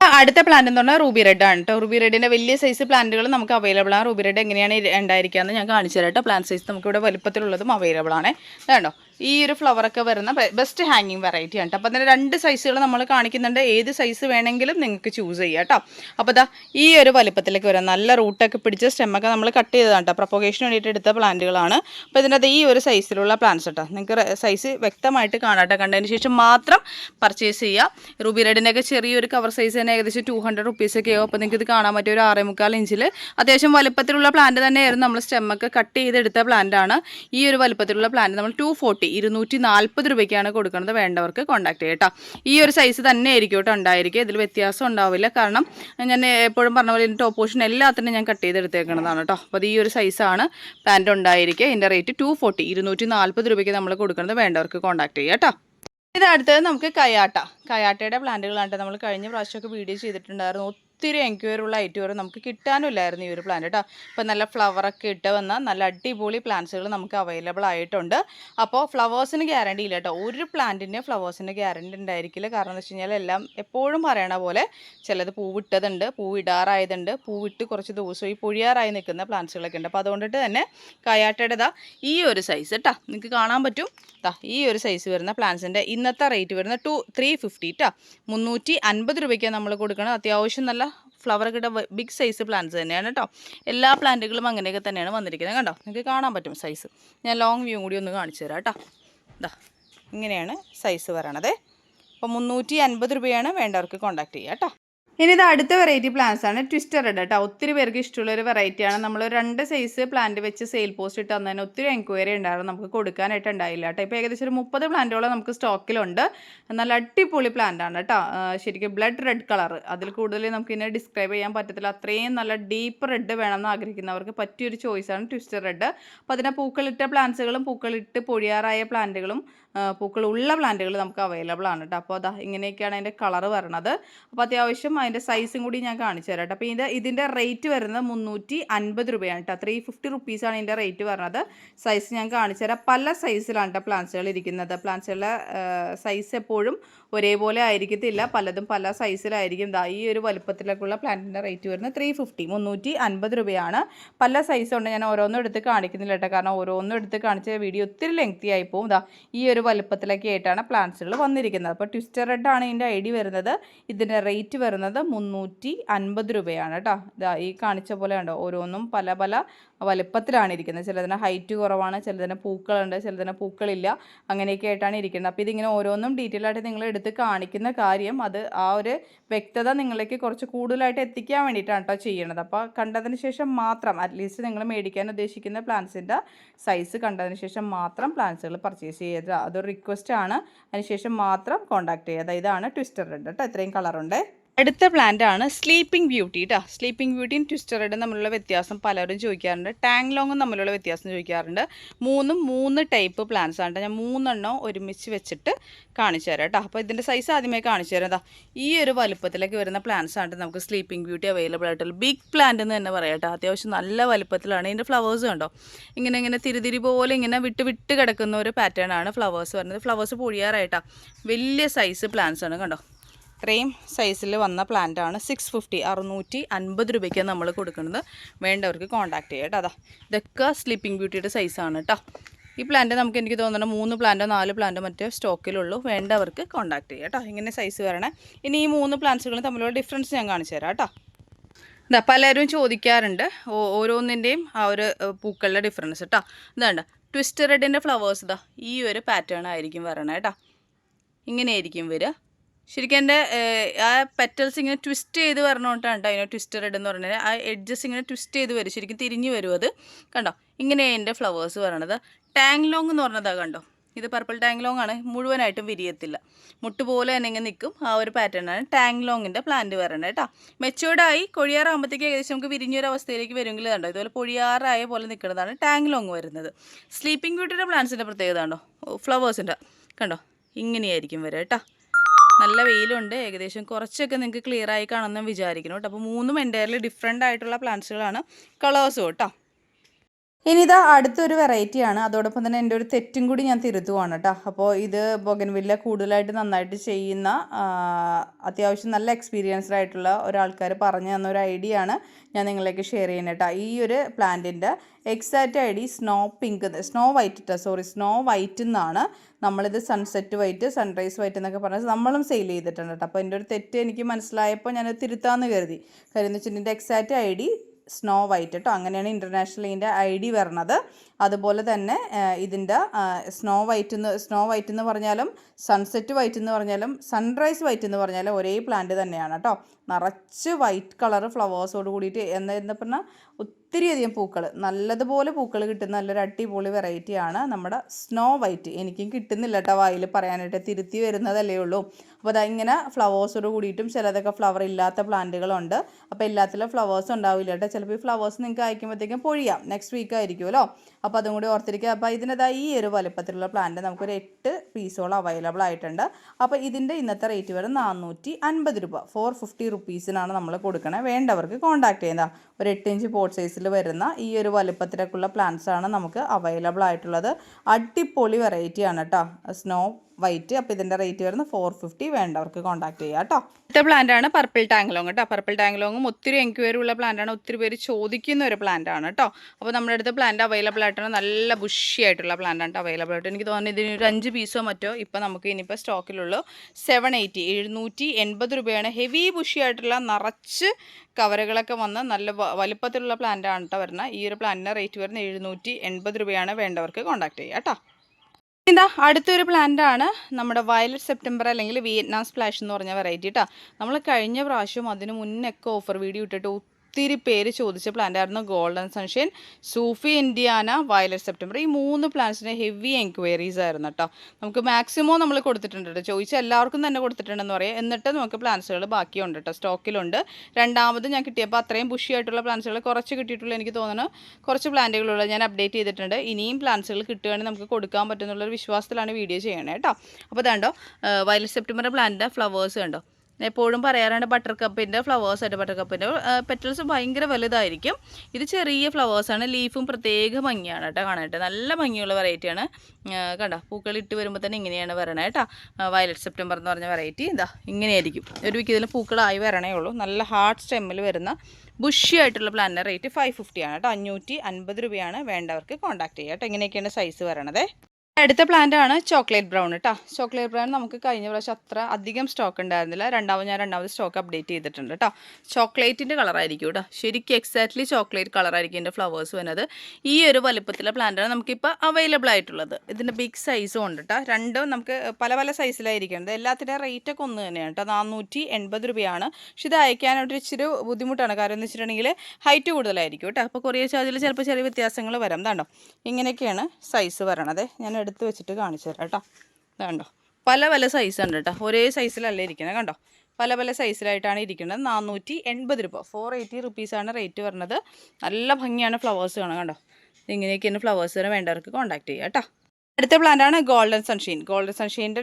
അടുത്ത പ്ലാന്റ് എന്ന് പറഞ്ഞാൽ റൂബി റെഡ് ആണ് കേട്ടോ റൂബി റെഡിന്റെ വലിയ സൈസ് പ്ലാന്റുകൾ നമുക്ക് അവൈലബിൾ ആണ്. റൂബി റെഡ് എങ്ങനെയാണ് ഉണ്ടായിരിക്കുക എന്ന് ഞാൻ കാണിച്ചു തരാം കേട്ടോ പ്ലാന്റ് സൈസ് നമുക്കിവിടെ വലുപ്പത്തിലുള്ളതും അവൈലബിൾ ആണ്. വേണ്ടോ ഈ ഒരു ഫ്ലവറൊക്കെ വരുന്ന ബെസ്റ്റ് ഹാങ്ങിങ് വെറൈറ്റി ആണ് അപ്പോൾ അതിന് രണ്ട് സൈസുകൾ നമ്മൾ കാണിക്കുന്നുണ്ട്. ഏത് സൈസ് വേണമെങ്കിലും നിങ്ങൾക്ക് ചൂസ് ചെയ്യാം കേട്ടോ അപ്പോൾ ഇതാ ഈ ഒരു വലിപ്പത്തിലേക്ക് വരാം. നല്ല റൂട്ടൊക്കെ പിടിച്ച സ്റ്റെമ്മൊക്കെ നമ്മൾ കട്ട് ചെയ്തതാണ് കേട്ടോ പ്രൊപ്പഗേഷന് വേണ്ടിയിട്ട് എടുത്ത പ്ലാന്റുകളാണ് അപ്പോൾ ഇതിനകത്ത് ഈ ഒരു സൈസിലുള്ള പ്ലാന്റ്സ് കേട്ടോ നിങ്ങൾക്ക് സൈസ് വ്യക്തമായിട്ട് കാണാട്ടെ കണ്ടതിന് ശേഷം മാത്രം പർച്ചേസ് ചെയ്യുക റൂബി റെഡിന്റെയൊക്കെ ചെറിയൊരു കവർ സൈസ് തന്നെ ഏകദേശം ടു ഹൺഡ്രഡ് റുപ്പീസൊക്കെ ആവും. അപ്പോൾ നിങ്ങൾക്ക് ഇത് കാണാൻ പറ്റിയ ഒരു ആറേ മുക്കാൽ ഇഞ്ചിൽ അത്യാവശ്യം വലുപ്പത്തിലുള്ള പ്ലാന്റ് തന്നെയായിരുന്നു നമ്മൾ സ്റ്റെമ്മൊക്കെ കട്ട് ചെയ്തെടുത്ത പ്ലാന്റ് ആണ്. ഈ ഒരു വലുപ്പത്തിലുള്ള പ്ലാന്റ് നമ്മൾ ടു ഫോർട്ടി ഇരുന്നൂറ്റി നാൽപ്പത് രൂപയ്ക്കാണ് കൊടുക്കുന്നത് വേണ്ടവർക്ക് കോൺടാക്ട് ചെയ്യട്ടോ ഈ ഒരു സൈസ് തന്നെ ആയിരിക്കും കേട്ടോ ഉണ്ടായിരിക്കും ഇതിൽ വ്യത്യാസം ഉണ്ടാവില്ല. കാരണം ഞാൻ എപ്പോഴും പറഞ്ഞ പോലെ ടോപ്പ് പോർഷൻ എല്ലാത്തിനും ഞാൻ കട്ട് ചെയ്തെടുത്തേക്കുന്നതാണ് കേട്ടോ. അപ്പോൾ ഈ ഒരു സൈസാണ് പാന്റ് ഉണ്ടായിരിക്കുക. ഇതിന്റെ റേറ്റ് ടു ഫോർട്ടി ഇരുന്നൂറ്റി നാൽപ്പത് രൂപയ്ക്ക് നമ്മൾ കൊടുക്കുന്നത് വേണ്ടവർക്ക് കോൺടാക്ട് ചെയ്യാം കേട്ടോ. ഇത് അടുത്തത് നമുക്ക് കയാട്ട. കയാട്ടയുടെ പ്ലാന്റുകളാണ് നമ്മൾ കഴിഞ്ഞ പ്രാവശ്യമൊക്കെ വീഡിയോ ചെയ്തിട്ടുണ്ടായിരുന്നു. ഒത്തിരി എൻക്വയറുള്ള വരെ നമുക്ക് കിട്ടാനുമില്ലായിരുന്നു ഈ ഒരു പ്ലാന്റ് കേട്ടോ. ഇപ്പം നല്ല ഫ്ലവറൊക്കെ ഇട്ട് വന്ന നല്ല അടിപൊളി പ്ലാന്റ്സുകൾ നമുക്ക് അവൈലബിൾ ആയിട്ടുണ്ട്. അപ്പോൾ ഫ്ലവേഴ്സിന് ഗ്യാരണ്ടി ഇല്ല കേട്ടോ. ഒരു പ്ലാന്റിന്റെ ഫ്ലവേഴ്സിന് ഗ്യാരണ്ടി ഉണ്ടായിരിക്കില്ല. കാരണം എന്ന് വെച്ച് എല്ലാം എപ്പോഴും പറയണ പോലെ ചിലത് പൂവിട്ടതുണ്ട് പൂവിടാറായതുണ്ട് പൂവിട്ട് കുറച്ച് ദിവസം ഈ പൊഴിയാറായി നിൽക്കുന്ന പ്ലാന്റ്സുകളൊക്കെ ഉണ്ട്. അപ്പോൾ അതുകൊണ്ടിട്ട് തന്നെ കയാട്ടയുടേതാ ഈ ഒരു സൈസ് കേട്ടോ നിങ്ങൾക്ക് കാണാൻ പറ്റും. ദാ ഈ ഒരു സൈസ് വരുന്ന പ്ലാന്റ്സിന്റെ ഇന്നത്തെ റേറ്റ് വരുന്ന ടു ത്രീ ഫിഫ്റ്റി കേട്ടോ മുന്നൂറ്റി അൻപത് രൂപയ്ക്കാണ് നമ്മൾ കൊടുക്കുന്നത് അത്യാവശ്യം നല്ല ഫ്ലവർ കിട്ട ബിഗ് സൈസ് പ്ലാന്റ്സ് തന്നെയാണ് കേട്ടോ എല്ലാ പ്ലാന്റുകളും അങ്ങനെയൊക്കെ തന്നെയാണ് വന്നിരിക്കുന്നത്. കണ്ടോ? നിങ്ങൾക്ക് കാണാൻ പറ്റും സൈസ് ഞാൻ ലോങ് വ്യൂ കൂടി ഒന്ന് കാണിച്ചു തരാം കേട്ടോ ഇതാ ഇങ്ങനെയാണ് സൈസ് വരണത് അപ്പോൾ മുന്നൂറ്റി അൻപത് രൂപയാണ് വേണ്ടവർക്ക് കോൺടാക്ട് ചെയ്യുക കേട്ടോ ഇനി ഇത് അടുത്ത വെറൈറ്റി പ്ലാന്റ്സ് ആണ് ട്വിസ്റ്റർ റെഡ് കേട്ടോ ഒത്തിരി പേർക്ക് ഇഷ്ടമുള്ള ഒരു വെറൈറ്റിയാണ് നമ്മൾ രണ്ട് സൈസ് പ്ലാന്റ് വെച്ച് സെയിൽ പോസ്റ്റ് ഇട്ട് തന്നതിന് ഒത്തിരി എൻക്വയറി ഉണ്ടായിരുന്നു. നമുക്ക് കൊടുക്കാനായിട്ട് ഉണ്ടായില്ല കേട്ടോ ഇപ്പോൾ ഏകദേശം ഒരു മുപ്പത് പ്ലാന്റുകളെ നമുക്ക് സ്റ്റോക്കിലുണ്ട് നല്ല അടിപൊളി പ്ലാന്റ് ആണ് കേട്ടോ ശരിക്കും ബ്ലഡ് റെഡ് കളർ അതിൽ കൂടുതൽ നമുക്ക് ഇതിനെ ഡിസ്ക്രൈബ് ചെയ്യാൻ പറ്റത്തില്ല. അത്രയും നല്ല ഡീപ്പ് റെഡ് വേണമെന്ന് ആഗ്രഹിക്കുന്നവർക്ക് പറ്റിയൊരു ചോയ്സാണ് ട്വിസ്റ്റർ റെഡ് അപ്പോൾ അതിനെ പൂക്കളിട്ട പ്ലാന്റ്സുകളും പൂക്കളിട്ട് പൊഴിയാറായ പ്ലാന്റുകളും പൂക്കളുള്ള പ്ലാന്റുകൾ നമുക്ക് അവൈലബിൾ ആണ് കേട്ടോ അപ്പോൾ അതാ ഇങ്ങനെയൊക്കെയാണ് അതിന്റെ കളർ വരണത്. അപ്പോൾ അത്യാവശ്യം അതിന്റെ സൈസും കൂടി ഞാൻ കാണിച്ചു തരാം കേട്ടോ. അപ്പോൾ ഇതിന്റെ ഇതിന്റെ റേറ്റ് വരുന്നത് മുന്നൂറ്റി അൻപത് രൂപയാണ് കേട്ടോ. ത്രീ ഫിഫ്റ്റി റുപ്പീസാണ് ഇതിന്റെ റേറ്റ് വരുന്നത്. സൈസ് ഞാൻ കാണിച്ചു തരാം. പല സൈസിലാണ് കേട്ടോ പ്ലാന്റ്സുകൾ ഇരിക്കുന്നത്. പ്ലാന്റ്സുകളുടെ സൈസ് എപ്പോഴും ഒരേപോലെ ആയിരിക്കത്തില്ല. പലതും പല സൈസിലായിരിക്കും ദാ ഈ ഒരു വലുപ്പത്തിലേക്കുള്ള പ്ലാന്റിന്റെ റേറ്റ് വരുന്നത് ത്രീ ഫിഫ്റ്റി മുന്നൂറ്റി അൻപത് രൂപയാണ്. പല സൈസുണ്ട് ഞാൻ ഓരോന്നും എടുത്ത് കാണിക്കുന്നില്ല കേട്ടോ. കാരണം ഓരോന്നും എടുത്ത് കാണിച്ച വീഡിയോ ഒത്തിരി ലെങ്തി ആയി പോകും ദാ ഈ ഒരു വലുപ്പത്തിലൊക്കെ ആയിട്ടാണ് പ്ലാന്റ്സുകൾ വന്നിരിക്കുന്നത്. അപ്പോൾ ട്വിസ്റ്റർ റെഡ് ആണ് ഇതിന്റെ ഐ ഡി വരുന്നത്. ഇതിന്റെ റേറ്റ് വരുന്നത് മുന്നൂറ്റി അൻപത് രൂപയാണ് കേട്ടോ. ഇതാ ഈ കാണിച്ച പോലെ ഉണ്ടോ ഓരോന്നും പല പല വലുപ്പത്തിലാണ് ഇരിക്കുന്നത്. ചിലതിന് ഹൈറ്റ് കുറവാണ് ചിലതിന് പൂക്കളുണ്ട് ചിലതിന് പൂക്കളില്ല അങ്ങനെയൊക്കെ ആയിട്ടാണ് ഇരിക്കുന്നത്. അപ്പോൾ ഇതിങ്ങനെ ഓരോന്നും ഡീറ്റെയിൽ ആയിട്ട് നിങ്ങൾ എടുത്ത് കാണിക്കുന്ന കാര്യം അത് ആ ഒരു വ്യക്തത നിങ്ങളിലേക്ക് കുറച്ച് കൂടുതലായിട്ട് എത്തിക്കാൻ വേണ്ടിയിട്ടാണ് കേട്ടോ ചെയ്യണത്. അപ്പോൾ കണ്ടതിന് ശേഷം മാത്രം അറ്റ്ലീസ്റ്റ് നിങ്ങൾ മേടിക്കാൻ ഉദ്ദേശിക്കുന്ന പ്ലാന്റ്സിന്റെ സൈസ് കണ്ടതിന് ശേഷം മാത്രം പ്ലാന്റ്സുകൾ പർച്ചേസ് ചെയ്യുക. അതൊരു റിക്വസ്റ്റ് ആണ്. അതിനുശേഷം മാത്രം കോൺടാക്ട് ചെയ്യുക. ഇതാണ് ട്വിസ്റ്റർ റെഡ് കേട്ടോ ഇത്രയും കളറുണ്ട് അടുത്ത പ്ലാന്റ് ആണ് സ്ലീപ്പിംഗ് ബ്യൂട്ടി കേട്ടോ സ്ലീപ്പിംഗ് ബ്യൂട്ടിയും ട്വിസ്റ്റർ റെഡും തമ്മിലുള്ള വ്യത്യാസം പലരും ചോദിക്കാറുണ്ട്. ടാങ് ലോങ്ങും തമ്മിലുള്ള വ്യത്യാസം ചോദിക്കാറുണ്ട്. മൂന്നും മൂന്ന് ടൈപ്പ് പ്ലാന്റ്സ് ആണ് ഞാൻ മൂന്നെണ്ണം ഒരുമിച്ച് വെച്ചിട്ട് കാണിച്ചു തരാം കേട്ടോ അപ്പോൾ ഇതിന്റെ സൈസ് ആദ്യമേ കാണിച്ചു തരാം ഈ ഒരു വലുപ്പത്തിലേക്ക് വരുന്ന പ്ലാന്റ്സ് ആണ് നമുക്ക് സ്ലീപ്പിംഗ് ബ്യൂട്ടി അവൈലബിൾ ആയിട്ടുള്ള ബിഗ് പ്ലാന്റ് എന്ന് തന്നെ പറയാം കേട്ടോ അത്യാവശ്യം നല്ല വലുപ്പത്തിലാണ്. ഇതിന്റെ ഫ്ലവേഴ്സ് കണ്ടോ? ഇങ്ങനെ ഇങ്ങനെ തിരിതിരി പോലെ ഇങ്ങനെ വിട്ട് വിട്ട് കിടക്കുന്ന ഒരു പാറ്റേൺ ആണ് ഫ്ലവേഴ്സ് വരുന്നത്. ഫ്ലവേഴ്സ് പൊഴിയാറായിട്ടാണ് വലിയ സൈസ് പ്ലാന്റ്സ് ആണ് കണ്ടോ? ഇത്രയും സൈസിൽ വന്ന പ്ലാന്റ് ആണ്. സിക്സ് ഫിഫ്റ്റി അറുന്നൂറ്റി അൻപത് രൂപയ്ക്ക് നമ്മൾ കൊടുക്കുന്നത്. വേണ്ടവർക്ക് കോൺടാക്ട് ചെയ്യാം കേട്ടോ. അതാ ഇതൊക്കെ സ്ലീപ്പിംഗ് ബ്യൂട്ടിയുടെ സൈസാണ് കേട്ടോ. ഈ പ്ലാന്റ് നമുക്ക് എനിക്ക് തോന്നുന്നത് മൂന്ന് പ്ലാന്റോ നാല് പ്ലാന്റോ മറ്റേ സ്റ്റോക്കിലുള്ളൂ വേണ്ടവർക്ക് കോൺടാക്ട് ചെയ്യാം കേട്ടോ. ഇങ്ങനെ സൈസ് വരണേ. ഇനി ഈ മൂന്ന് പ്ലാന്റ്സുകളും തമ്മിലുള്ള ഡിഫറൻസ് ഞാൻ കാണിച്ചു തരാം കേട്ടോ. ഇതാ പലരും ചോദിക്കാറുണ്ട്. ഓരോന്നിന്റെയും ആ ഒരു പൂക്കളുടെ ഡിഫറൻസ് കേട്ടോ ഇതാണ്ട് ട്വിസ്റ്റർ റെഡിന്റെ ഫ്ലവേഴ്സ് ഇതാ. ഈ ഒരു പാറ്റേൺ ആയിരിക്കും വരണേ കേട്ടോ. ഇങ്ങനെയായിരിക്കും വരിക. ശരിക്കും എന്റെ ആ പെറ്റൽസ് ഇങ്ങനെ ട്വിസ്റ്റ് ചെയ്ത് വരണോണ്ടാണ് കേട്ടോ അതിനെ ട്വിസ്റ്റർ എന്ന് പറഞ്ഞാൽ ആ എഡ്ജസ് ഇങ്ങനെ ട്വിസ്റ്റ് ചെയ്ത് വരും. ശരിക്കും തിരിഞ്ഞ് വരും അത്. കണ്ടോ? ഇങ്ങനെയാണ് എന്റെ ഫ്ലവേഴ്സ് പറയണത് ടാങ് ലോങ് എന്ന് പറഞ്ഞതാണ് കണ്ടോ? ഇത് പർപ്പിൾ ടാങ് ലോങ് ആണ്. മുഴുവനായിട്ടും വിരിയത്തില്ല. മുട്ട് പോലെ തന്നെ ഇങ്ങനെ നിൽക്കും. ആ ഒരു പാറ്റേൺ ആണ് ടാങ് ലോങ്ങിന്റെ പ്ലാന്റ് വരണത് കേട്ടോ മെച്ചോർഡായി കൊഴിയാറാകുമ്പോഴത്തേക്ക് ഏകദേശം നമുക്ക് വിരിഞ്ഞൊരു അവസ്ഥയിലേക്ക് വരുമെങ്കിൽ കണ്ടോ? ഇതുപോലെ പൊഴിയാറായ പോലെ നിൽക്കുന്നതാണ് ടാങ് ലോങ് വരുന്നത് സ്ലീപ്പിംഗ് ബ്യൂട്ടിയുടെ പ്ലാന്റ്സിന്റെ പ്രത്യേകത കണ്ടോ? ഫ്ലവേഴ്സിന്റെ കണ്ടോ? ഇങ്ങനെയായിരിക്കും വരിക കേട്ടോ നല്ല വെയിലുണ്ട്. ഏകദേശം കുറച്ചൊക്കെ നിങ്ങൾക്ക് ക്ലിയർ ആയി കാണുമെന്ന് വിചാരിക്കുന്നു കേട്ടോ. അപ്പോൾ മൂന്നും എന്റയർലി ഡിഫറെന്റ് ആയിട്ടുള്ള പ്ലാന്റ്സുകളാണ് കളേഴ്സും കേട്ടോ. ഇനി ഇതാ അടുത്തൊരു വെറൈറ്റിയാണ്. അതോടൊപ്പം തന്നെ എന്റെ ഒരു തെറ്റും കൂടി ഞാൻ തിരുത്തുവാണ് കേട്ടോ അപ്പോൾ ഇത് ബൊഗൻവില്ല കൂടുതലായിട്ട് നന്നായിട്ട് ചെയ്യുന്ന അത്യാവശ്യം നല്ല എക്സ്പീരിയൻസ്ഡ് ആയിട്ടുള്ള ഒരാൾക്കാർ പറഞ്ഞു തന്ന ഒരു ഐഡിയ ആണ് ഞാൻ നിങ്ങളിലേക്ക് ഷെയർ ചെയ്യുന്നത് കേട്ടോ ഈ ഒരു പ്ലാന്റിന്റെ exact I D snow pink snow white കേട്ടോ സോറി സ്നോ വൈറ്റ് എന്നാണ് നമ്മളിത് സൺസെറ്റ് വൈറ്റ് സൺറൈസ് വൈറ്റ് എന്നൊക്കെ പറഞ്ഞ് നമ്മളും സെയിൽ ചെയ്തിട്ടുണ്ട് കേട്ടോ അപ്പോൾ എന്റെ ഒരു തെറ്റ് എനിക്ക് മനസ്സിലായപ്പോൾ ഞാൻ തിരുത്താമെന്ന് കരുതി. കാര്യം എന്ന് വെച്ചിട്ടുണ്ടെങ്കിൽ exact I D snow white കേട്ടോ അങ്ങനെയാണ് ഇന്റർനാഷണൽ ഇതിന്റെ ഐ ഡി വരണത്. അതുപോലെ തന്നെ ഇതിന്റെ സ്നോ വൈറ്റ് എന്ന് സ്നോ വൈറ്റ് എന്ന് പറഞ്ഞാലും സൺസെറ്റ് വൈറ്റ് എന്ന് പറഞ്ഞാലും സൺറൈസ് വൈറ്റ് എന്ന് പറഞ്ഞാലും ഒരേ പ്ലാന്റ് തന്നെയാണ് കേട്ടോ നിറച്ച് വൈറ്റ് കളർ ഫ്ലവേഴ്സോട് കൂടിയിട്ട് എന്ന് എന്ന് പറഞ്ഞാൽ ഒത്തിരി അധികം പൂക്കൾ നല്ലതുപോലെ പൂക്കൾ കിട്ടുന്ന നല്ലൊരു അടിപൊളി വെറൈറ്റിയാണ് നമ്മുടെ സ്നോ വൈറ്റ് എനിക്കും കിട്ടുന്നില്ല കേട്ടോ വായിൽ പറയാനായിട്ട് തിരുത്തി വരുന്നതല്ലേ ഉള്ളൂ. അപ്പോൾ അതാ ഇങ്ങനെ ഫ്ലവേഴ്സോട് കൂടിയിട്ടും ചിലതൊക്കെ ഫ്ലവർ ഇല്ലാത്ത പ്ലാന്റുകളുണ്ട് അപ്പോൾ എല്ലാത്തിലും ഫ്ലവേഴ്സ് ഉണ്ടാവില്ല കേട്ടോ. ചിലപ്പോൾ ഈ ഫ്ലവേഴ്സ് നിങ്ങൾക്ക് അയക്കുമ്പോഴത്തേക്കും പൊഴിയാം. നെക്സ്റ്റ് വീക്ക് ആയിരിക്കുമല്ലോ അപ്പോൾ അതും കൂടി ഓർത്തിരിക്കുക. അപ്പോൾ ഇതിനതാ ഈ ഒരു വലുപ്പത്തിലുള്ള പ്ലാന്റ് നമുക്കൊരു എട്ട് പീസോളം അവൈലബിൾ ആയിട്ടുണ്ട്. അപ്പോൾ ഇതിന്റെ ഇന്നത്തെ റേറ്റ് വരും നാനൂറ്റി അൻപത് രൂപ. ഫോർ ഫിഫ്റ്റി റുപ്പീസിനാണ് നമ്മൾ കൊടുക്കണേ. വേണ്ടവർക്ക് കോൺടാക്ട് ചെയ്യുന്ന ഒരു എട്ട് ഇഞ്ച് പോട്ട് സൈസിൽ വരുന്ന ഈ ഒരു പ്ലാന്റ്സ് ആണ് നമുക്ക് അവൈലബിൾ ആയിട്ടുള്ളത്. അടിപൊളി വെറൈറ്റിയാണ് കേട്ടോ. Snow white. അപ്പോൾ ഇതിന്റെ റേറ്റ് വരുന്നത് ഫോർ ഫിഫ്റ്റി വേണ്ടവർക്ക് കോൺടാക്ട് ചെയ്യാം കേട്ടോ. അടുത്ത പ്ലാന്റാണ് പർപ്പിൾ ടാങ്ക്ലോങ് കേട്ടോ. പർപ്പിൾ ടാങ്ക്ലോങ്ങും ഒത്തിരി എൻക്വയറി ഉള്ള പ്ലാന്റാണ് ഒത്തിരി പേര് ചോദിക്കുന്ന ഒരു പ്ലാന്റാണ് കേട്ടോ. അപ്പോൾ നമ്മുടെ അടുത്ത് പ്ലാന്റ് അവൈലബിൾ ആയിട്ടാണ് നല്ല ബുഷി ആയിട്ടുള്ള പ്ലാന്റാണ് അവൈലബിൾ ആയിട്ട്. എനിക്ക് തോന്നുന്നു ഇതിന് ഒരു അഞ്ച് പീസോ മറ്റോ ഇപ്പോൾ നമുക്ക് ഇനിയിപ്പോൾ സ്റ്റോക്കിലുള്ളൂ സെവൻ എയ്റ്റി എഴുന്നൂറ്റി എൺപത് രൂപയാണ്. ഹെവി ബുഷി ആയിട്ടുള്ള നിറച്ച് കവറുകളൊക്കെ വന്ന് നല്ല വലുപ്പത്തിലുള്ള പ്ലാന്റാണ് കേട്ടോ വരുന്നത്. ഈ ഒരു പ്ലാന്റിന്റെ റേറ്റ് വരുന്നത് എഴുന്നൂറ്റി എൺപത് രൂപയാണ്. വേണ്ടവർക്ക് കോൺടാക്ട് ചെയ്യുക കേട്ടോ. ഇതാ അടുത്തൊരു പ്ലാന്റ് ആണ് നമ്മുടെ വയലറ്റ് സെപ്റ്റംബർ അല്ലെങ്കിൽ വിയറ്റ്നാം സ്പ്ലാഷ് എന്ന് പറഞ്ഞ വെറൈറ്റി കേട്ടോ നമ്മൾ കഴിഞ്ഞ പ്രാവശ്യം അതിന് മുന്നൊക്കെ ഓഫർ വീഡിയോ ഇട്ടിട്ട് ഒത്തിരി പേര് ചോദിച്ച പ്ലാന്റ് ആയിരുന്നു ഗോൾഡൻ സൺഷൈൻ സൂഫി ഇന്ത്യാന വയലറ്റ് സെപ്റ്റംബർ ഈ മൂന്ന് പ്ലാന്റ്സിന് ഹെവി എൻക്വയറീസ് ആയിരുന്നു കേട്ടോ നമുക്ക് മാക്സിമം നമ്മൾ കൊടുത്തിട്ടുണ്ട് കേട്ടോ ചോദിച്ച എല്ലാവർക്കും തന്നെ കൊടുത്തിട്ടുണ്ടെന്ന് പറയാം. എന്നിട്ട് നമുക്ക് പ്ലാന്റ്സുകൾ ബാക്കിയുണ്ട് കേട്ടോ സ്റ്റോക്കിലുണ്ട്. രണ്ടാമത് ഞാൻ കിട്ടിയപ്പോൾ അത്രയും ബുഷി ആയിട്ടുള്ള പ്ലാന്റ്സുകൾ കുറച്ച് കിട്ടിയിട്ടുള്ളൂ എനിക്ക് തോന്നുന്നു. കുറച്ച് പ്ലാന്റുകളുള്ള ഞാൻ അപ്ഡേറ്റ് ചെയ്തിട്ടുണ്ട്. ഇനിയും പ്ലാന്റ്സുകൾ കിട്ടുകയാണെങ്കിൽ നമുക്ക് കൊടുക്കാൻ പറ്റുന്നുള്ളൊരു വിശ്വാസത്തിലാണ് വീഡിയോ ചെയ്യണേ കേട്ടോ അപ്പോൾ ഇതാണ്ടോ വയലറ്റ് സെപ്റ്റംബർ പ്ലാന്റിന്റെ ഫ്ലവേഴ്സ് കണ്ടോ? എപ്പോഴും പറയാറുണ്ട് ബട്ടർ കപ്പിന്റെ ഫ്ലവേഴ്സ് ആയിട്ട് ബട്ടർ കപ്പിന്റെ പെറ്റൽസ് ഭയങ്കര വലുതായിരിക്കും. ഇത് ചെറിയ ഫ്ലവേഴ്സാണ് ലീഫും പ്രത്യേക ഭംഗിയാണ് കേട്ടോ കാണാനായിട്ട് നല്ല ഭംഗിയുള്ള വെറൈറ്റിയാണ് കണ്ടോ പൂക്കൾ ഇട്ട് വരുമ്പോൾ തന്നെ ഇങ്ങനെയാണ് വരണേ കേട്ടോ. വയലറ്റ് സെപ്റ്റംബർ എന്ന് പറഞ്ഞ വെറൈറ്റി എന്താ ഇങ്ങനെയായിരിക്കും. ഒരു ഇതിൽ പൂക്കളായി വരണേ ഉള്ളൂ. നല്ല ഹാർഡ് സ്റ്റെമ്മിൽ വരുന്ന ബുഷി ആയിട്ടുള്ള പ്ലാനിന്റെ റേറ്റ് ഫൈവ് ഫിഫ്റ്റിയാണ് കേട്ടോ. അഞ്ഞൂറ്റി അൻപത് രൂപയാണ് വേണ്ടവർക്ക് കോൺടാക്ട് ചെയ്യാം കേട്ടോ. ഇങ്ങനെയൊക്കെയാണ് സൈസ് വരണത്. അടുത്ത പ്ലാന്റ് ആണ് ചോക്ലേറ്റ് ബ്രൗൺ കേട്ടോ ചോക്ലേറ്റ് ബ്രൗൺ നമുക്ക് കഴിഞ്ഞ പ്രാവശ്യം അത്ര അധികം സ്റ്റോക്ക് ഉണ്ടായിരുന്നില്ല. രണ്ടാമത് ഞാൻ രണ്ടാമത് സ്റ്റോക്ക് അപ്ഡേറ്റ് ചെയ്തിട്ടുണ്ട് കേട്ടോ ചോക്ലേറ്റിന്റെ കളറായിരിക്കും കേട്ടോ ശരിക്കും എക്സാക്ട്ലി ചോക്ലേറ്റ് കളറായിരിക്കും എന്റെ ഫ്ലവേഴ്സ് വരുന്നത്. ഈ ഒരു വലുപ്പത്തിലെ പ്ലാന്റാണ് നമുക്കിപ്പോൾ അവൈലബിൾ ആയിട്ടുള്ളത്. ഇതിന്റെ ബിഗ് സൈസും ഉണ്ട് കേട്ടോ രണ്ടും നമുക്ക് പല പല സൈസിലായിരിക്കുന്നത് എല്ലാത്തിന്റെ റേറ്റൊക്കെ ഒന്ന് തന്നെയാണ് കേട്ടോ നാനൂറ്റി എൺപത് രൂപയാണ്. പക്ഷെ ഇത് അയക്കാനായിട്ട് ഇച്ചിരി ബുദ്ധിമുട്ടാണ്. കാരണം എന്ന് വെച്ചിട്ടുണ്ടെങ്കിൽ ഹൈറ്റ് കൂടുതലായിരിക്കും കേട്ടോ അപ്പോൾ കൊറിയർ ചാർജിൽ ചിലപ്പോൾ ചെറിയ വ്യത്യാസങ്ങൾ വരാം. കേട്ടോ ഇങ്ങനെയൊക്കെയാണ് സൈസ് വരണത്. ഞാൻ എടുത്ത് വെച്ചിട്ട് കാണിച്ചു തരാം കേട്ടോ. ഇതാണ്ടോ പല പല സൈസ് ഉണ്ട് കേട്ടോ. ഒരേ സൈസിലല്ല ഇരിക്കുന്നത് കണ്ടോ? പല പല സൈസിലായിട്ടാണ് ഇരിക്കുന്നത്. നാനൂറ്റി എൺപത് രൂപ. ഫോർ എയ്റ്റി റുപ്പീസാണ് റേറ്റ് വരുന്നത്. നല്ല ഭംഗിയാണ് ഫ്ലവേഴ്സ് കാണാം കണ്ടോ? ഇങ്ങനെയൊക്കെയാണ് ഫ്ലവേഴ്സ് വേണ്ടവർക്ക് കോൺടാക്ട് ചെയ്യാം കേട്ടോ. അടുത്ത പ്ലാന്റ് ആണ് ഗോൾഡൻ സൺഷൈൻ ഗോൾഡൻ സൺഷൈന്റെ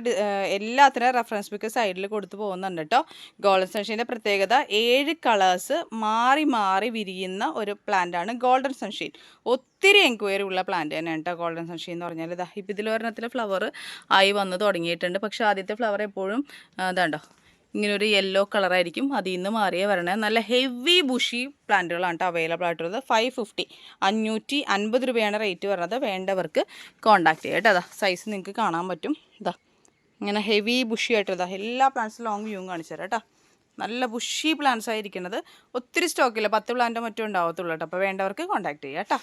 എല്ലാത്തിനും റെഫറൻസ് ബുക്ക് സൈഡിൽ കൊടുത്തു പോകുന്നുണ്ട് കേട്ടോ ഗോൾഡൻ സൺഷൈന്റെ പ്രത്യേകത ഏഴ് കളേഴ്സ് മാറി മാറി വിരിയുന്ന ഒരു പ്ലാന്റാണ് ഗോൾഡൻ സൺഷൈൻ ഒത്തിരി എൻക്വയറി ഉള്ള പ്ലാന്റ് തന്നെയാണ് കേട്ടോ ഗോൾഡൻ സൺഷൈൻ എന്ന് പറഞ്ഞാൽ ഇതാ ഇപ്പം ഇതിലൊരെണ്ണത്തിൽ ഫ്ലവർ ആയി വന്ന് തുടങ്ങിയിട്ടുണ്ട്. പക്ഷേ ആദ്യത്തെ ഫ്ലവർ എപ്പോഴും ഇതാണ്ടോ ഇങ്ങനെ ഒരു യെല്ലോ കളറായിരിക്കും അതിൽ നിന്ന് മാറിയേ വരണേ. നല്ല ഹെവി ബുഷി പ്ലാന്റുകളാണ് കേട്ടോ അവൈലബിൾ ആയിട്ടുള്ളത്. ഫൈവ് ഫിഫ്റ്റി അഞ്ഞൂറ്റി അൻപത് രൂപയാണ് റേറ്റ് വരുന്നത് വേണ്ടവർക്ക് കോൺടാക്ട് ചെയ്യുക കേട്ടോ. അതാ സൈസ് നിങ്ങൾക്ക് കാണാൻ പറ്റും. ഇതാ ഇങ്ങനെ ഹെവി ബുഷി ആയിട്ടുള്ളതാ എല്ലാ പ്ലാന്റ്സും ലോങ് വ്യൂവും കാണിച്ചു തരാം കേട്ടോ നല്ല ബുഷി പ്ലാന്റ്സ് ആയിരിക്കുന്നത് ഒത്തിരി സ്റ്റോക്കില്ല പത്ത് പ്ലാന്റ് മറ്റും ഉണ്ടാവത്തുള്ളൂ കേട്ടോ അപ്പോൾ വേണ്ടവർക്ക് കോൺടാക്ട് ചെയ്യാം കേട്ടോ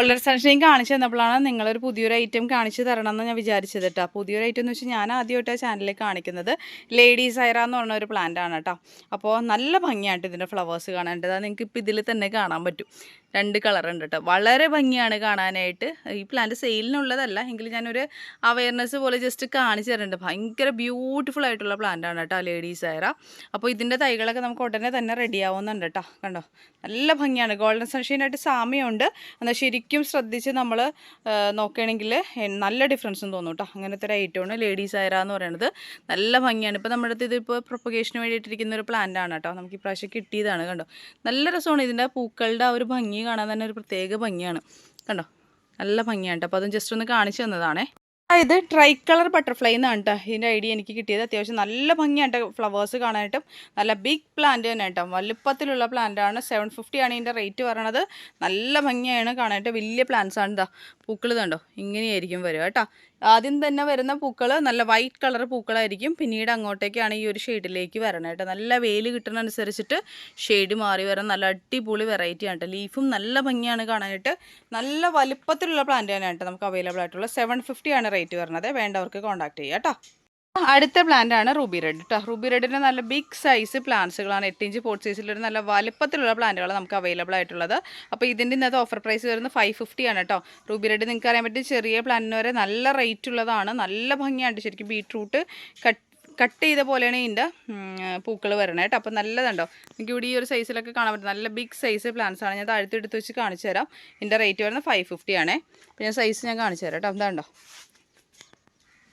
ഗോൾഡൻ സൺഷൈൻ കാണിച്ചു തന്നപ്പോഴാണ് നിങ്ങളൊരു പുതിയൊരു ഐറ്റം കാണിച്ചു തരണം എന്ന് ഞാൻ വിചാരിച്ചത് കേട്ടോ. പുതിയൊരു ഐറ്റം എന്ന് വെച്ചാൽ ഞാൻ ആദ്യമായിട്ടാണ് ചാനലിൽ കാണിക്കുന്നത്. ലേഡീസ് ഐറ എന്ന് പറഞ്ഞ ഒരു പ്ലാന്റ് ആണ് കേട്ടോ. അപ്പോൾ നല്ല ഭംഗിയായിട്ട് ഇതിന്റെ ഫ്ലവേഴ്സ് കാണാനുണ്ട്. നിങ്ങൾക്ക് ഇപ്പോൾ ഇതിൽ തന്നെ കാണാൻ പറ്റും. രണ്ട് കളറുണ്ട് കേട്ടോ. വളരെ ഭംഗിയാണ് കാണാനായിട്ട്. ഈ പ്ലാന്റ് സെയിലിനുള്ളതല്ല എങ്കിലും ഞാനൊരു അവയർനെസ് പോലെ ജസ്റ്റ് കാണിച്ചു തരുന്നുണ്ട് ഭയങ്കര ബ്യൂട്ടിഫുൾ ആയിട്ടുള്ള പ്ലാന്റ് ആണ് കേട്ടോ ലേഡീസ് ഐറ അപ്പോൾ ഇതിന്റെ തൈകളൊക്കെ നമുക്ക് ഉടനെ തന്നെ റെഡി ആവുന്നുണ്ട് കേട്ടോ. കണ്ടോ? നല്ല ഭംഗിയാണ്. ഗോൾഡൻ സൺഷൈനായിട്ട് സാമ്യമുണ്ട്. എന്നാൽ ശരിക്കും ശ്രദ്ധിച്ച് നമ്മൾ നോക്കുകയാണെങ്കിൽ നല്ല ഡിഫറൻസ് തോന്നും കേട്ടോ അങ്ങനത്തെ ഒരു ഐറ്റമാണ് ലേഡീസ് ഐറ എന്ന് പറയുന്നത് നല്ല ഭംഗിയാണ്. ഇപ്പോൾ നമ്മുടെ അടുത്ത് ഇതിപ്പോൾ പ്രൊപ്പഗേഷന് വേണ്ടിയിട്ടിരിക്കുന്ന ഒരു പ്ലാന്റ് ആണ് കേട്ടോ നമുക്ക് ഇപ്രാവശ്യം കിട്ടിയതാണ് കണ്ടോ. നല്ല രസമാണ് ഇതിന്റെ പൂക്കളുടെ ആ ഒരു ഭംഗി കാണാൻ തന്നെ ഒരു പ്രത്യേക ഭംഗിയാണ്. കണ്ടോ? നല്ല ഭംഗിയാണ് കേട്ടോ അപ്പോൾ അതും ജസ്റ്റ് ഒന്ന് കാണിച്ചു തന്നതാണേ. ഇത് ട്രൈ കളർ ബട്ടർഫ്ലൈ എന്നാണ് കേട്ടോ ഇതിന്റെ ഐഡിയ എനിക്ക് കിട്ടിയത്. അത്യാവശ്യം നല്ല ഭംഗിയാണ് ഫ്ലവേഴ്സ് കാണാനായിട്ടും. നല്ല ബിഗ് പ്ലാന്റ് തന്നെ കേട്ടോ വലുപ്പത്തിലുള്ള പ്ലാന്റ് ആണ്. സെവൻ ഫിഫ്റ്റി ആണ് ഇതിന്റെ റേറ്റ് പറയണത്. നല്ല ഭംഗിയാണ് കാണാനായിട്ട്. വലിയ പ്ലാന്റ്സ് ആണ് ഇതാ പൂക്കൾ കണ്ടോ? ഇങ്ങനെയായിരിക്കും വരിക കേട്ടോ ആദ്യം തന്നെ വരുന്ന പൂക്കൾ നല്ല വൈറ്റ് കളർ പൂക്കളായിരിക്കും. പിന്നീട് അങ്ങോട്ടേക്കാണ് ഈ ഒരു ഷെയ്ഡിലേക്ക് വരണം കേട്ടോ. നല്ല വെയിൽ കിട്ടുന്നതനുസരിച്ചിട്ട് ഷെയ്ഡ് മാറി വരാൻ നല്ല അടിപൊളി വെറൈറ്റി ആണ് കേട്ടോ. ലീഫും നല്ല ഭംഗിയാണ് കാണാനായിട്ട്. നല്ല വലുപ്പത്തിലുള്ള പ്ലാന്റ് തന്നെയാണ് കേട്ടോ നമുക്ക് അവൈലബിൾ ആയിട്ടുള്ള സെവൻ ഫിഫ്റ്റി ആണ് റേറ്റ് വരുന്നത്. വേണ്ടവർക്ക് കോൺടാക്ട് ചെയ്യാം കേട്ടോ. അടുത്ത പ്ലാന്റ് ആണ് റൂബി റെഡ് കേട്ടോ റൂബി റെഡിന്റെ നല്ല ബിഗ് സൈസ് പ്ലാന്റ്സുകളാണ് എട്ട് ഇഞ്ച് പോട്ട് സൈസിലൊരു നല്ല വലുപ്പത്തിലുള്ള പ്ലാന്റുകൾ നമുക്ക് അവൈലബിൾ ആയിട്ടുള്ളത്. അപ്പോൾ ഇതിന്റെ ഇന്നത്തെ ഓഫർ പ്രൈസ് വരുന്നത് ഫൈവ് ഫിഫ്റ്റി ആണ് കേട്ടോ റൂബി റെഡ് നിങ്ങൾക്ക് അറിയാൻ പറ്റും ചെറിയ പ്ലാന്റിന് വരെ നല്ല റേറ്റ് ഉള്ളതാണ്. നല്ല ഭംഗിയാണ് ശരിക്കും ബീട്രൂട്ട് കട്ട് കട്ട് ചെയ്ത പോലെയാണ് ഇതിന്റെ പൂക്കൾ വരണേ കേട്ടോ അപ്പോൾ നല്ലതുണ്ടോ? നിങ്ങൾക്ക് ഇവിടെ ഈ ഒരു സൈസിലൊക്കെ കാണാൻ പറ്റും. നല്ല ബിഗ് സൈസ് പ്ലാന്റ്സ് ആണ്. ഞാൻ താഴ്ത്തി എടുത്ത് വെച്ച് കാണിച്ചു തരാം. ഇതിന്റെ റേറ്റ് വരുന്നത് ഫൈവ് ഫിഫ്റ്റി ആണേ. പിന്നെ സൈസ് ഞാൻ കാണിച്ചു തരാം കേട്ടോ എന്താണ്ടോ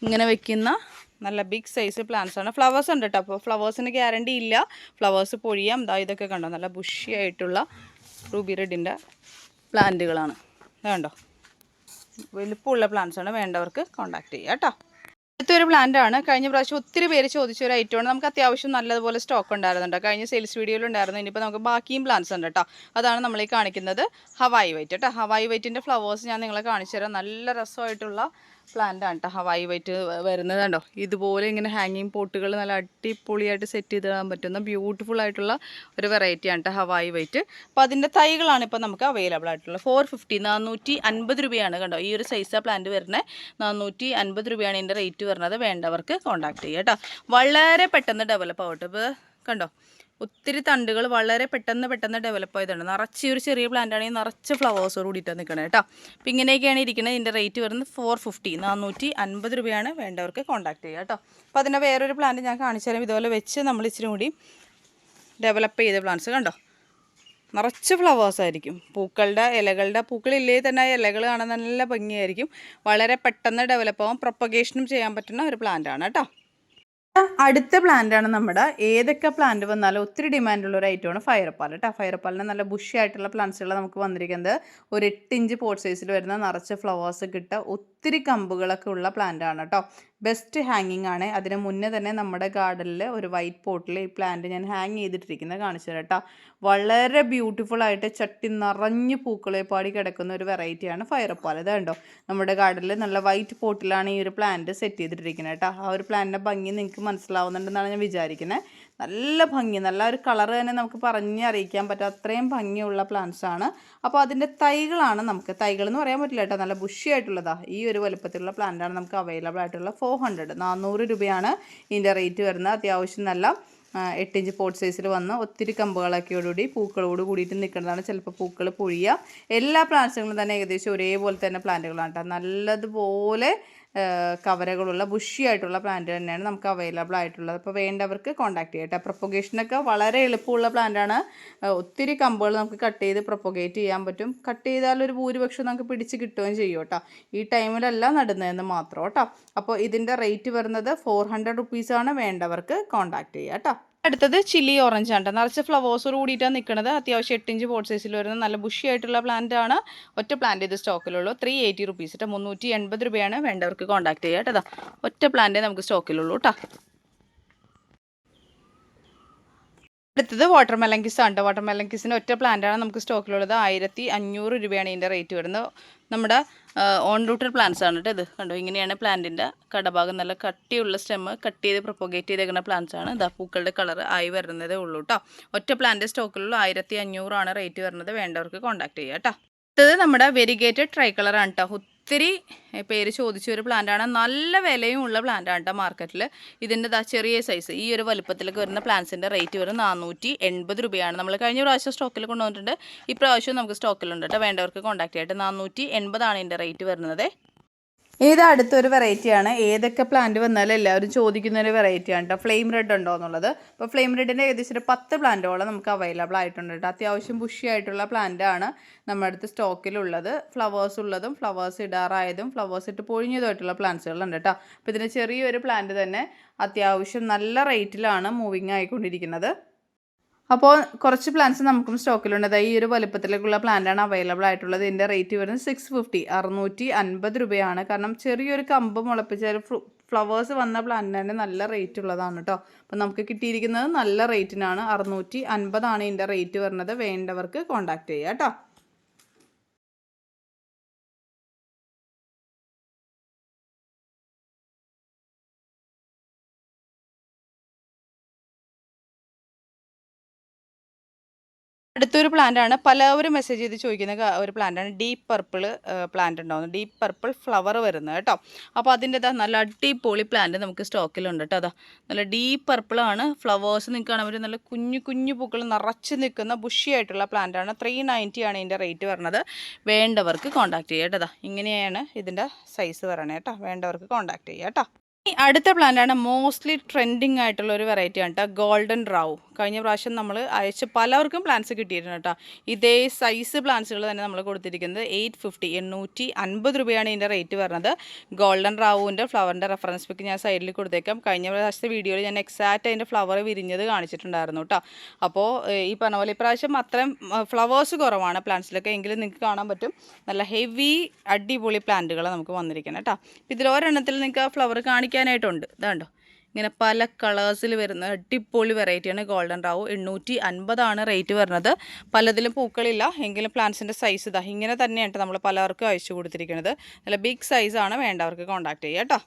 ഇങ്ങനെ വെക്കുന്ന നല്ല ബിഗ് സൈസ് പ്ലാന്റ്സ് ആണ്. ഫ്ലവേഴ്സ് ഉണ്ട് കേട്ടോ അപ്പോൾ ഫ്ലവേഴ്സിന് ഗ്യാരണ്ടി ഇല്ല. ഫ്ലവേഴ്സ് പൊഴിയാം. ഇതാ ഇതൊക്കെ കണ്ടോ? നല്ല ബുഷി ആയിട്ടുള്ള റൂബി റെഡിന്റെ പ്ലാന്റുകളാണ് വേണ്ടോ വലുപ്പമുള്ള പ്ലാന്റ്സ് ആണ്. വേണ്ടവർക്ക് കോൺടാക്ട് ചെയ്യുക കേട്ടോ അടുത്തൊരു പ്ലാന്റ് ആണ്. കഴിഞ്ഞ പ്രാവശ്യം ഒത്തിരി പേര് ചോദിച്ച ഒരു ഐറ്റമാണ് നമുക്ക് അത്യാവശ്യം നല്ലതുപോലെ സ്റ്റോക്ക് ഉണ്ടായിരുന്നുണ്ട് കഴിഞ്ഞ സെയിൽസ് വീഡിയോയിൽ ഉണ്ടായിരുന്നു. ഇനിയിപ്പോൾ നമുക്ക് ബാക്കിയും പ്ലാന്റ്സ് ഉണ്ട് കേട്ടോ അതാണ് നമ്മൾ ഈ കാണിക്കുന്നത് ഹവായി വൈറ്റ് കേട്ടോ ഹവായി വൈറ്റിന്റെ ഫ്ലവേഴ്സ് ഞാൻ നിങ്ങളെ കാണിച്ചു തരാം നല്ല രസമായിട്ടുള്ള പ്ലാന്റ് ആണ് കേട്ടോ ഹവായി വൈറ്റ് വരുന്നത് കണ്ടോ? ഇതുപോലെ ഇങ്ങനെ ഹാങ്ങിങ് പോട്ടുകൾ നല്ല അടിപൊളിയായിട്ട് സെറ്റ് ചെയ്തിടാൻ പറ്റുന്ന ബ്യൂട്ടിഫുൾ ആയിട്ടുള്ള ഒരു വെറൈറ്റി ആണ് കേട്ടോ ഹവായി വൈറ്റ് അപ്പോൾ അതിന്റെ തൈകളാണ് ഇപ്പോൾ നമുക്ക് അവൈലബിൾ ആയിട്ടുള്ളത്. ഫോർ ഫിഫ്റ്റി നാനൂറ്റി അൻപത് രൂപയാണ് കണ്ടോ? ഈ ഒരു സൈസ പ്ലാന്റ് വരുന്നത് നാനൂറ്റി അൻപത് രൂപയാണ് ഇതിന്റെ റേറ്റ് വരുന്നത്. വേണ്ടവർക്ക് കോൺടാക്ട് ചെയ്യുക കേട്ടോ വളരെ പെട്ടെന്ന് ഡെവലപ്പ് ആവട്ടെ. ഇപ്പോൾ കണ്ടോ? ഒത്തിരി തണ്ടുകൾ വളരെ പെട്ടെന്ന് പെട്ടെന്ന് ഡെവലപ്പ് ആയതാണ് നിറച്ച് ഒരു ചെറിയ പ്ലാന്റ് ആണെങ്കിൽ നിറച്ച് ഫ്ലവേഴ്സോട് കൂടിയിട്ടാണ് നിൽക്കണത് കേട്ടോ അപ്പോൾ ഇങ്ങനെയൊക്കെയാണ് ഇരിക്കുന്നത് ഇതിന്റെ റേറ്റ് വരുന്നത് ഫോർ ഫിഫ്റ്റി നാനൂറ്റി അൻപത് രൂപയാണ് വേണ്ടവർക്ക് കോൺടാക്ട് ചെയ്യുക കേട്ടോ അപ്പോൾ അതിന്റെ വേറൊരു പ്ലാന്റ് ഞാൻ കാണിച്ചു തരാം. ഇതുപോലെ വെച്ച് നമ്മൾ ഇച്ചിരി കൂടി ഡെവലപ്പ് ചെയ്ത പ്ലാന്റ്സ് കണ്ടോ? നിറച്ച് ഫ്ലവേഴ്സ് ആയിരിക്കും. പൂക്കളുടെ ഇലകളുടെ പൂക്കളില്ലേ തന്നെ ഇലകൾ കാണാൻ നല്ല ഭംഗിയായിരിക്കും. വളരെ പെട്ടെന്ന് ഡെവലപ്പ് ആവും. പ്രൊപ്പഗേഷനും ചെയ്യാൻ പറ്റുന്ന ഒരു പ്ലാന്റ് ആണ് കേട്ടോ അടുത്ത പ്ലാന്റ് ആണ് നമ്മുടെ ഏതൊക്കെ പ്ലാന്റ് വന്നാലും ഒത്തിരി ഡിമാൻഡുള്ള ഒരു ഐറ്റമാണ് ഫയർപ്പാൽ കേട്ടോ ഫയർപ്പാലിന് നല്ല ബുഷി ആയിട്ടുള്ള പ്ലാന്റ്സുകൾ നമുക്ക് വന്നിരിക്കുന്നത്. ഒരു എട്ട് ഇഞ്ച് പോട്ട് സൈസിൽ വരുന്ന നിറച്ച് ഫ്ലവേഴ്സ് കിട്ടുക ഒത്തിരി കമ്പുകളൊക്കെ ഉള്ള പ്ലാന്റ് ആണ് കേട്ടോ ബെസ്റ്റ് ഹാങ്ങിങ് ആണ്. അതിന് മുന്നേ തന്നെ നമ്മുടെ ഗാർഡനിൽ ഒരു വൈറ്റ് പോട്ടിൽ ഈ പ്ലാന്റ് ഞാൻ ഹാങ് ചെയ്തിട്ടിരിക്കുന്നത് കാണിച്ചു തരാം കേട്ടോ വളരെ ബ്യൂട്ടിഫുൾ ആയിട്ട് ചട്ടി നിറഞ്ഞ് പൂക്കളെ പാടി കിടക്കുന്ന ഒരു വെറൈറ്റിയാണ് ഫയറപ്പാൽ ഇത് കണ്ടോ? നമ്മുടെ ഗാർഡനിൽ നല്ല വൈറ്റ് പോട്ടിലാണ് ഈ ഒരു പ്ലാന്റ് സെറ്റ് ചെയ്തിട്ടിരിക്കുന്നത് കേട്ടോ ആ ഒരു പ്ലാന്റിന്റെ ഭംഗി നിങ്ങൾക്ക് മനസ്സിലാവുന്നുണ്ടെന്നാണ് ഞാൻ വിചാരിക്കുന്നത് നല്ല ഭംഗി നല്ല ഒരു കളർ തന്നെ നമുക്ക് പറഞ്ഞ് അറിയിക്കാൻ പറ്റും. അത്രയും ഭംഗിയുള്ള പ്ലാന്റ്സ് ആണ്. അപ്പോൾ അതിന്റെ തൈകളാണ് നമുക്ക്. തൈകൾ എന്ന് പറയാൻ പറ്റില്ല കേട്ടോ. നല്ല ബുഷി ആയിട്ടുള്ളതാ. ഈ ഒരു വലുപ്പത്തിലുള്ള പ്ലാന്റാണ് നമുക്ക് അവൈലബിൾ ആയിട്ടുള്ള ഫോർ ഹൺഡ്രഡ് നാനൂറ് രൂപയാണ് ഇതിന്റെ റേറ്റ് വരുന്നത്. അത്യാവശ്യം നല്ല എട്ട് ഇഞ്ച് പോട്ട് സൈസിൽ വന്ന് ഒത്തിരി കമ്പുകളൊക്കെയോടുകൂടി പൂക്കളോട് കൂടിയിട്ട് നിൽക്കുന്നതാണ്. ചിലപ്പോൾ പൂക്കൾ പൊഴിയുക എല്ലാ പ്ലാന്റ്സുകളും തന്നെ ഏകദേശം ഒരേപോലെ തന്നെ പ്ലാന്റുകളാണ് കേട്ടോ. നല്ലതുപോലെ കവരകളുള്ള ബുഷി ആയിട്ടുള്ള പ്ലാന്റ് തന്നെയാണ് നമുക്ക് അവൈലബിൾ ആയിട്ടുള്ളത്. അപ്പോൾ വേണ്ടവർക്ക് കോൺടാക്ട് ചെയ്യട്ടെ പ്രൊപ്പഗേഷനൊക്കെ വളരെ എളുപ്പമുള്ള പ്ലാന്റാണ് ഒത്തിരി കമ്പുകൾ നമുക്ക് കട്ട് ചെയ്ത് പ്രൊപ്പഗേറ്റ് ചെയ്യാൻ പറ്റും. കട്ട് ചെയ്താൽ ഒരു ഭൂരിപക്ഷം നമുക്ക് പിടിച്ച് കിട്ടുകയും ചെയ്യും കേട്ടോ. ഈ ടൈമിലല്ല നടുന്നതെന്ന് മാത്രം കേട്ടോ. അപ്പോൾ ഇതിന്റെ റേറ്റ് വരുന്നത് ഫോർ ഹൺഡ്രഡ് റുപ്പീസാണ് വേണ്ടവർക്ക് കോൺടാക്ട് ചെയ്യുക കേട്ടോ. അടുത്തത് ചില്ലി ഓറഞ്ച് ആണ്. നിറച്ച് ഫ്ലവേഴ്സോട് കൂടിയിട്ടാണ് നിൽക്കുന്നത് അത്യാവശ്യം എട്ട് ഇഞ്ച് പോട്ട് സൈസിൽ വരുന്ന നല്ല ബുഷി ആയിട്ടുള്ള പ്ലാന്റ് ആണ്. ഒറ്റ പ്ലാന്റ് ഇത് സ്റ്റോക്കിലുള്ളൂ ത്രീ എയ്റ്റി റുപ്പീസ് കേട്ടോ മുന്നൂറ്റി എൺപത് രൂപയാണ് വേണ്ടവർക്ക് കോൺടാക്ട് ചെയ്യുക കേട്ടോ ഒറ്റ പ്ലാന്റേ നമുക്ക് സ്റ്റോക്കിലുള്ളൂ കേട്ടോ അടുത്തത് വാട്ടർ മെലങ്കിസ് ആണ് വാട്ടർ മെലങ്കിസിന് ഒറ്റ പ്ലാന്റാണ് നമുക്ക് സ്റ്റോക്കിലുള്ളത് ആയിരത്തി അഞ്ഞൂറ് രൂപയാണ് ഇതിന്റെ റേറ്റ് വരുന്നത്. നമ്മുടെ ഓൺ റൂട്ടഡ് പ്ലാന്റ്സ് ആണ് കേട്ടോ ഇത്. കണ്ടോ? ഇങ്ങനെയാണ് പ്ലാന്റിന്റെ കടഭാഗം. നല്ല കട്ടിയുള്ള സ്റ്റെമ്മ് കട്ട് ചെയ്ത് പ്രൊപ്പഗേറ്റ് ചെയ്തേക്കുന്ന പ്ലാന്റ്സ് ആണ്. ഇതാ പൂക്കളുടെ കളർ ആയി വരുന്നതേ ഉള്ളൂ കേട്ടോ ഒറ്റ പ്ലാന്റ് സ്റ്റോക്കിലുള്ള ആയിരത്തി അഞ്ഞൂറാണ് റേറ്റ് വരുന്നത്. വേണ്ടവർക്ക് കോൺടാക്ട് ചെയ്യാം കേട്ടോ അടുത്തത് നമ്മുടെ വെരിഗേറ്റഡ് ട്രൈ കളറാണ് കേട്ടോ ഒത്തിരി പേര് ചോദിച്ച ഒരു പ്ലാന്റാണ്. നല്ല വിലയും ഉള്ള പ്ലാന്റാണ് കേട്ടോ മാർക്കറ്റിൽ ഇതിന്റെ ദാ ചെറിയ സൈസ്. ഈ ഒരു വലുപ്പത്തിലൊക്കെ വരുന്ന പ്ലാന്റ്സിന്റെ റേറ്റ് വരും നാനൂറ്റി എൺപത് രൂപയാണ്. നമ്മൾ കഴിഞ്ഞ പ്രാവശ്യം സ്റ്റോക്കിൽ കൊണ്ടുവന്നിട്ടുണ്ട്. ഈ പ്രാവശ്യം നമുക്ക് സ്റ്റോക്കിലുണ്ട് കേട്ടോ വേണ്ടവർക്ക് കോൺടാക്ട് ചെയ്യട്ടെ നാനൂറ്റി എൺപതാണ് ഇതിന്റെ റേറ്റ് വരുന്നത്. ഇത് അടുത്തൊരു വെറൈറ്റിയാണ്. ഏതൊക്കെ പ്ലാന്റ് വന്നാലും എല്ലാവരും ചോദിക്കുന്ന ഒരു വെറൈറ്റിയാണ് കേട്ടോ ഫ്ലെയിം റെഡ് ഉണ്ടോ എന്നുള്ളത്. അപ്പോൾ ഫ്ലെയിം റെഡിന്റെ ഏകദേശം ഒരു പത്ത് പ്ലാന്റോളം നമുക്ക് അവൈലബിൾ ആയിട്ടുണ്ട് കേട്ടോ അത്യാവശ്യം ബുഷി ആയിട്ടുള്ള പ്ലാന്റ് ആണ് നമ്മുടെ അടുത്ത് സ്റ്റോക്കിലുള്ളത് ഫ്ലവേഴ്സ് ഉള്ളതും. ഫ്ലവേഴ്സ് ഇടാറായതും ഫ്ലവേഴ്സ് ഇട്ട് പൊഴിഞ്ഞതുമായിട്ടുള്ള പ്ലാന്റ്സുകളുണ്ട് കേട്ടോ അപ്പോൾ ഇതിന് ചെറിയൊരു പ്ലാന്റ് തന്നെ അത്യാവശ്യം നല്ല റേറ്റിലാണ് മൂവിങ് ആയിക്കൊണ്ടിരിക്കുന്നത്. അപ്പോൾ കുറച്ച് പ്ലാന്റ്സ് നമുക്കും സ്റ്റോക്കിലുണ്ട് അതായത് ഈ ഒരു വലുപ്പത്തിലേക്കുള്ള പ്ലാന്റാണ് അവൈലബിൾ ആയിട്ടുള്ളത്. ഇതിന്റെ റേറ്റ് വരുന്നത് സിക്സ് ഫിഫ്റ്റി അറുന്നൂറ്റി അൻപത് രൂപയാണ്. കാരണം ചെറിയൊരു കമ്പ് മുളപ്പിച്ച ഫ്ലവേഴ്സ് വന്ന പ്ലാന്റിന് നല്ല റേറ്റ് ഉള്ളതാണ് കേട്ടോ അപ്പം നമുക്ക് കിട്ടിയിരിക്കുന്നത് നല്ല റേറ്റിനാണ് അറുന്നൂറ്റി അൻപതാണ് ഇതിന്റെ റേറ്റ് വരുന്നത്. വേണ്ടവർക്ക് കോൺടാക്റ്റ് ചെയ്യുക കേട്ടോ അടുത്തൊരു പ്ലാന്റ് ആണ്. പലവരും മെസ്സേജ് ചെയ്ത് ചോദിക്കുന്ന ഒരു പ്ലാന്റ് ആണ്. ഡീപ്പ് പർപ്പിൾ പ്ലാന്റ് ഉണ്ടാവുന്നത് ഡീപ്പ് പർപ്പിൾ ഫ്ലവർ വരുന്നത് കേട്ടോ. അപ്പോൾ അതിന്റെ നല്ല അടിപൊളി പ്ലാന്റ് നമുക്ക് സ്റ്റോക്കിലുണ്ട് കേട്ടോ. അതാ നല്ല ഡീപ്പ് പർപ്പിളാണ് ഫ്ലവേഴ്സ് നിൽക്കുകയാണെങ്കിൽ അവർ നല്ല കുഞ്ഞു കുഞ്ഞു പൂക്കൾ നിറച്ച് നിൽക്കുന്ന ബുഷി ആയിട്ടുള്ള പ്ലാന്റ് ആണ്. ത്രീ നയന്റി ആണ് ഇതിന്റെ റേറ്റ് വരുന്നത് വേണ്ടവർക്ക് കോൺടാക്ട് ചെയ്യുക കേട്ടോ. ഇങ്ങനെയാണ് ഇതിന്റെ സൈസ് പറയണേ കേട്ടോ. വേണ്ടവർക്ക് കോൺടാക്ട് ചെയ്യുക കേട്ടോ. അടുത്ത പ്ലാന്റാണ് മോസ്റ്റ്ലി ട്രെൻഡിങ് ആയിട്ടുള്ള ഒരു വെറൈറ്റി ആണ് കേട്ടോ. ഗോൾഡൻ റാവു കഴിഞ്ഞ പ്രാവശ്യം നമ്മൾ അയച്ച് പലവർക്കും പ്ലാന്റ്സ് കിട്ടിയിരുന്നു കേട്ടോ. ഇതേ സൈസ് പ്ലാന്റ്സുകൾ തന്നെ നമ്മൾ കൊടുത്തിരിക്കുന്നത് എയ്റ്റ് ഫിഫ്റ്റി എണ്ണൂറ്റി അൻപത് രൂപയാണ് ഇതിന്റെ റേറ്റ് വരുന്നത്. ഗോൾഡൻ റാവുവിന്റെ ഫ്ലവറിന്റെ റെഫറൻസ് പിക്ക് ഞാൻ സൈഡിൽ കൊടുത്തേക്കാം. കഴിഞ്ഞ പ്രാവശ്യത്തെ വീഡിയോയിൽ ഞാൻ എക്സാക്റ്റ് അതിന്റെ ഫ്ലവർ വിരിഞ്ഞത് കാണിച്ചിട്ടുണ്ടായിരുന്നു കേട്ടോ. അപ്പോൾ ഈ പറഞ്ഞ പോലെ ഇപ്രാവശ്യം അത്രയും ഫ്ലവേഴ്സ് കുറവാണ് പ്ലാന്റ്സിലൊക്കെ എങ്കിലും നിങ്ങൾക്ക് കാണാൻ പറ്റും. നല്ല ഹെവി അടിപൊളി പ്ലാന്റുകൾ നമുക്ക് വന്നിരിക്കണം കേട്ടോ. ഇതിൽ ഒരെണ്ണത്തിൽ നിങ്ങൾക്ക് ആ ഫ്ലവർ കാണിക്കാനായിട്ടുണ്ട്. ഇതാണ്ടോ ഇങ്ങനെ പല കളേഴ്സിൽ വരുന്ന അടിപൊളി വെറൈറ്റിയാണ് ഗോൾഡൻ റാവു എണ്ണൂറ്റി അൻപതാണ് റേറ്റ് വരുന്നത്. പലതിലും പൂക്കളില്ല. എങ്കിലും പ്ലാന്റ്സിന്റെ സൈസ് ഇതാ ഇങ്ങനെ തന്നെയാണ് നമ്മൾ പലർക്കും അയച്ചു കൊടുത്തിരിക്കുന്നത് നല്ല ബിഗ് സൈസാണ് വേണ്ടവർക്ക് കോൺടാക്ട് ചെയ്യുക കേട്ടോ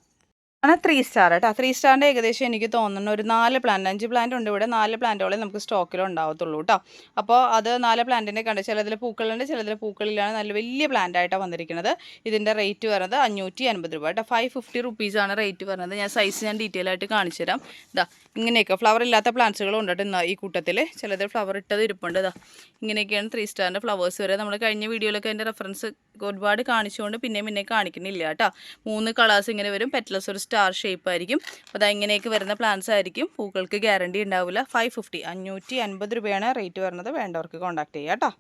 ആണ് ത്രീ സ്റ്റാർ കേട്ടോ ത്രീ സ്റ്റാറിന്റെ ഏകദേശം എനിക്ക് തോന്നുന്നു ഒരു നാല് പ്ലാന്റ് അഞ്ച് പ്ലാന്റ് ഉണ്ട് ഇവിടെ. നാല് പ്ലാന്റുകളെ നമുക്ക് സ്റ്റോക്കിൽ ഉണ്ടാവത്തുള്ളൂ കേട്ടോ അപ്പോൾ അത് നാല് പ്ലാന്റിന്റെ കണ്ട് ചിലതിൽ പൂക്കളുണ്ട് ചിലതിൽ പൂക്കളിലാണ് നല്ല വലിയ പ്ലാന്റ് ആയിട്ടാണ് വന്നിരിക്കുന്നത്. ഇതിന്റെ റേറ്റ് വരുന്നത് അഞ്ഞൂറ്റി അൻപത് രൂപ കേട്ടോ ഫൈവ് ഫിഫ്റ്റി റുപ്പീസാണ് റേറ്റ് വരുന്നത് ഞാൻ സൈസ് ഞാൻ ഡീറ്റെയിൽ ആയിട്ട് കാണിച്ചു തരാം. ഇതാ ഇങ്ങനെയൊക്കെ ഫ്ലവർ ഇല്ലാത്ത പ്ലാന്റ്സുകളും ഉണ്ട് ഈ കൂട്ടത്തിൽ ചിലത് ഫ്ലവർ ഇട്ടത് ഇരിപ്പുണ്ട്. ഇതാ ഇങ്ങനെയൊക്കെയാണ് ത്രീ സ്റ്റാറിന്റെ ഫ്ലവേഴ്സ് വരെ. നമ്മൾ കഴിഞ്ഞ വീഡിയോയിലൊക്കെ അതിന്റെ റെഫറൻസ് ഒരുപാട് കാണിച്ചുകൊണ്ട് പിന്നെയും പിന്നെ കാണിക്കുന്നില്ല കേട്ടോ മൂന്ന് കളേഴ്സ് ഇങ്ങനെ വരും. പെറ്റലസ് ഒരു സ്റ്റാർ ഷേപ്പ് ആയിരിക്കും. അപ്പോൾ ഇങ്ങനെയൊക്കെ വരുന്ന പ്ലാന്റ്സ് ആയിരിക്കും. പൂക്കൾക്ക് ഗ്യാരണ്ടി ഉണ്ടാവില്ല. ഫൈവ് ഫിഫ്റ്റി അഞ്ഞൂറ്റി അൻപത് രൂപയാണ് റേറ്റ് വരുന്നത്. വേണ്ടവർക്ക് കോൺടാക്ട് ചെയ്യാം കേട്ടോ.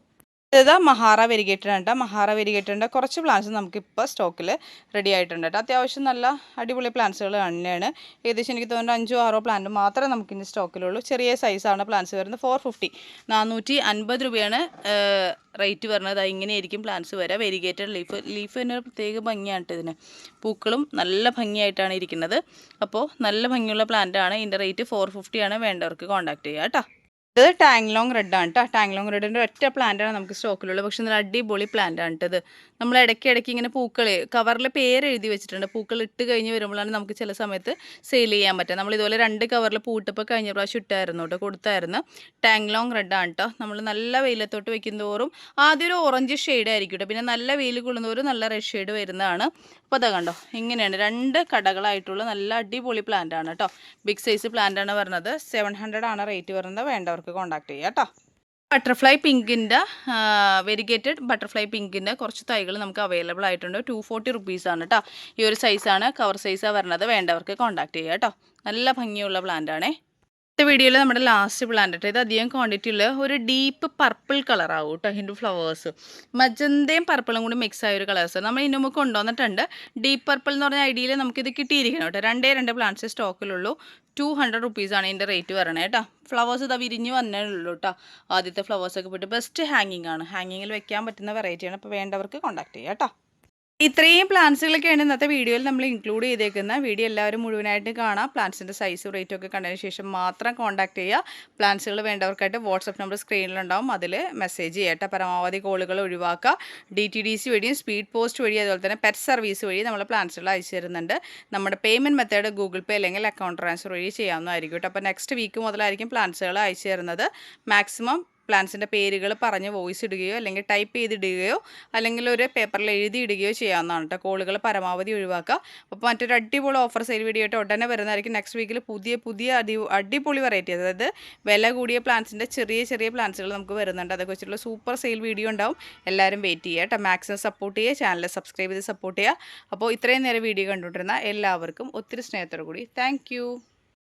ഇതാ മഹാറ വെരിഗേറ്റഡ് കേട്ടോ മഹാറ വെരിഗേറ്റഡിന്റെ കുറച്ച് പ്ലാന്റ്സ് നമുക്കിപ്പോൾ സ്റ്റോക്കിൽ റെഡി ആയിട്ടുണ്ട് കേട്ടോ അത്യാവശ്യം നല്ല അടിപൊളി പ്ലാന്റ്സുകൾ തന്നെയാണ്. ഏകദേശം എനിക്ക് തോന്നുന്നു അഞ്ചോ ആറോ പ്ലാന്റ് മാത്രമേ നമുക്ക് നമുക്കിനി സ്റ്റോക്കിലുള്ളൂ ചെറിയ സൈസാണ് പ്ലാന്റ്സ് വരുന്നത്. ഫോർ ഫിഫ്റ്റി നാനൂറ്റി അൻപത് രൂപയാണ് റേറ്റ് വരുന്നത്. ഇങ്ങനെയായിരിക്കും പ്ലാന്റ്സ് വരിക വെരിഗേറ്റഡ് ലീഫ് ലീഫ് തന്നെ ഒരു പ്രത്യേക ഭംഗിയാണ് ഇതിന്. പൂക്കളും നല്ല ഭംഗിയായിട്ടാണ് ഇരിക്കുന്നത്. അപ്പോൾ നല്ല ഭംഗിയുള്ള പ്ലാന്റാണ് ഇതിന്റെ റേറ്റ് ഫോർ ഫിഫ്റ്റിയാണ് വേണ്ടവർക്ക് കോൺടാക്ട് ചെയ്യുക കേട്ടോ ഇത് ടാങ്ലോങ് റെഡ് ആണ് കേട്ടോ ടാങ്ലോങ് റെഡിന്റെ ഒറ്റ പ്ലാന്റാണ് നമുക്ക് സ്റ്റോക്കിലുള്ളത് പക്ഷെ നല്ല അടിപൊളി പ്ലാന്റ് ആണ് ഇത്. നമ്മൾ ഇടയ്ക്ക് ഇടയ്ക്ക് ഇങ്ങനെ പൂക്കൾ കവറിൽ പേര് എഴുതി വെച്ചിട്ടുണ്ട്. പൂക്കൾ ഇട്ട് കഴിഞ്ഞ് വരുമ്പോഴാണ് നമുക്ക് ചില സമയത്ത് സെയിൽ ചെയ്യാൻ പറ്റുക. നമ്മൾ ഇതുപോലെ രണ്ട് കവറിൽ പൂട്ടപ്പോൾ കഴിഞ്ഞ പ്രാവശ്യം ഇട്ടായിരുന്നു കേട്ടോ കൊടുത്തായിരുന്നു. ടാങ് ലോങ് റെഡാണ് കേട്ടോ. നമ്മൾ നല്ല വെയിലത്തോട്ട് വെക്കുന്തോറും ആദ്യം ഒരു ഓറഞ്ച് ഷെയ്ഡ് ആയിരിക്കും കേട്ടോ. പിന്നെ നല്ല വെയിൽ കൊള്ളുന്നവരും നല്ല റെഡ് ഷെയ്ഡ് വരുന്നതാണ്. അപ്പോൾ അതാ കണ്ടോ ഇങ്ങനെയാണ് രണ്ട് കടകളായിട്ടുള്ള നല്ല അടിപൊളി പ്ലാന്റ് ആണ് കേട്ടോ. ബിഗ് സൈസ് പ്ലാന്റ് ആണ് വരുന്നത് സെവൻ ഹൺഡ്രഡ് ആണ് റേറ്റ് വരുന്നത്. വേണ്ടവർക്ക് കോൺടാക്ട് ചെയ്യാം കേട്ടോ. ബട്ടർഫ്ലൈ പിങ്കിന്റെ വെരിഗേറ്റഡ് ബട്ടർഫ്ലൈ പിങ്കിന്റെ കുറച്ച് തൈകൾ നമുക്ക് അവൈലബിൾ ആയിട്ടുണ്ട്. ടു ഫോർട്ടി റുപ്പീസാണ് കേട്ടോ ഈ ഒരു സൈസാണ് കവർ സൈസാണ് വരണത്. വേണ്ടവർക്ക് കോൺടാക്ട് ചെയ്യുക കേട്ടോ നല്ല ഭംഗിയുള്ള പ്ലാന്റ് ആണേ. അടുത്ത വീഡിയോയിൽ നമ്മുടെ ലാസ്റ്റ് പ്ലാന്റ് ഇത് അധികം ക്വാണ്ടിറ്റി ഉള്ള ഒരു ഡീപ്പ് പർപ്പിൾ കളർ ആവും കേട്ടോ ഹിന്ദു ഫ്ലവേഴ്സ് മജന്തയും പർപ്പിളും കൂടി മിക്സ് ആയ ഒരു കളേഴ്സ് നമ്മൾ ഇനി മുമ്പ് കൊണ്ടുവന്നിട്ടുണ്ട്. ഡീപ്പ് പർപ്പിൾ എന്ന് പറഞ്ഞ ഐഡിയയിൽ നമുക്കിത് കിട്ടിയിരിക്കണം കേട്ടോ രണ്ടേ രണ്ട് പ്ലാന്റ്സ് സ്റ്റോക്കിലുള്ളൂ ടു ഹൺഡ്രഡ് റുപ്പീസാണ് ഇതിന്റെ റേറ്റ് വരണേ കേട്ടോ ഫ്ലവേഴ്സ് ഇതാ വിരിഞ്ഞ് വന്നേ ഉള്ളൂ കേട്ടോ ആദ്യത്തെ ഫ്ലവേഴ്സൊക്കെ പോയിട്ട് ബെസ്റ്റ് ഹാങ്ങിങ് ആണ്. ഹാങ്ങിങ്ങിൽ വെക്കാൻ പറ്റുന്ന വെറൈറ്റിയാണ് അപ്പോൾ വേണ്ടവർക്ക് കോൺടാക്ട് ചെയ്യാം കേട്ടോ ഇത്രയും പ്ലാന്റ്സുകളൊക്കെയാണ് ഇന്നത്തെ വീഡിയോയിൽ നമ്മൾ ഇൻക്ലൂഡ് ചെയ്തേക്കുന്ന വീഡിയോ എല്ലാവരും മുഴുവനായിട്ട് കാണാം. പ്ലാന്റ്സിന്റെ സൈസ് റേറ്റും ഒക്കെ കണ്ടതിന് ശേഷം മാത്രം കോൺടാക്ട് ചെയ്യുക. പ്ലാന്റ്സുകൾ വേണ്ടവർക്കായിട്ട് വാട്സപ്പ് നമ്പർ സ്ക്രീനിലുണ്ടാവും അതിൽ മെസ്സേജ് ചെയ്യട്ടെ പരമാവധി കോളുകൾ ഒഴിവാക്കുക. ഡി ടി ഡി സി വഴിയും സ്പീഡ് പോസ്റ്റ് വഴി അതുപോലെ തന്നെ പെറ്റ് സർവീസ് വഴി നമ്മൾ പ്ലാന്റ്സുകൾ അയച്ചു തരുന്നുണ്ട്. നമ്മുടെ പേയ്മെന്റ് മെത്തേഡ് ഗൂഗിൾ പേ അല്ലെങ്കിൽ അക്കൗണ്ട് ട്രാൻസ്ഫർ വഴി ചെയ്യാവുന്നതായിരിക്കും കേട്ടോ. അപ്പോൾ നെക്സ്റ്റ് വീക്ക് മുതലായിരിക്കും പ്ലാന്റ്സുകൾ അയച്ചു തരുന്നത്. മാക്സിമം പ്ലാന്റ്സിന്റെ പേരുകൾ പറഞ്ഞ് വോയിസ് ഇടുകയോ അല്ലെങ്കിൽ ടൈപ്പ് ചെയ്തിടുകയോ അല്ലെങ്കിൽ ഒരു പേപ്പറിൽ എഴുതി ഇടുകയോ ചെയ്യാവുന്നതാണ് കേട്ടോ. കോളുകൾ പരമാവധി ഒഴിവാക്കുക. അപ്പോൾ മറ്റൊരു അടിപൊളി ഓഫർ സെയിൽ വീഡിയോ ആയിട്ട് ഉടനെ വരുന്നതായിരിക്കും നെക്സ്റ്റ് വീക്കിൽ പുതിയ പുതിയ അടി അടിപൊളി വെറൈറ്റി അതായത് വില കൂടിയ പ്ലാന്റ്സിന്റെ ചെറിയ ചെറിയ പ്ലാന്റ്സുകൾ നമുക്ക് വരുന്നുണ്ട്. അതൊക്കെ വെച്ചിട്ടുള്ള സൂപ്പർ സെയിൽ വീഡിയോ ഉണ്ടാവും. എല്ലാവരും വെയിറ്റ് ചെയ്യുക കേട്ടോ. മാക്സിമം സപ്പോർട്ട് ചെയ്യുക. ചാനൽ സബ്സ്ക്രൈബ് ചെയ്ത് സപ്പോർട്ട് ചെയ്യുക. അപ്പോൾ ഇത്രയും നേരം വീഡിയോ കണ്ടുകൊണ്ടിരുന്ന എല്ലാവർക്കും ഒത്തിരി സ്നേഹത്തോടു കൂടി താങ്ക്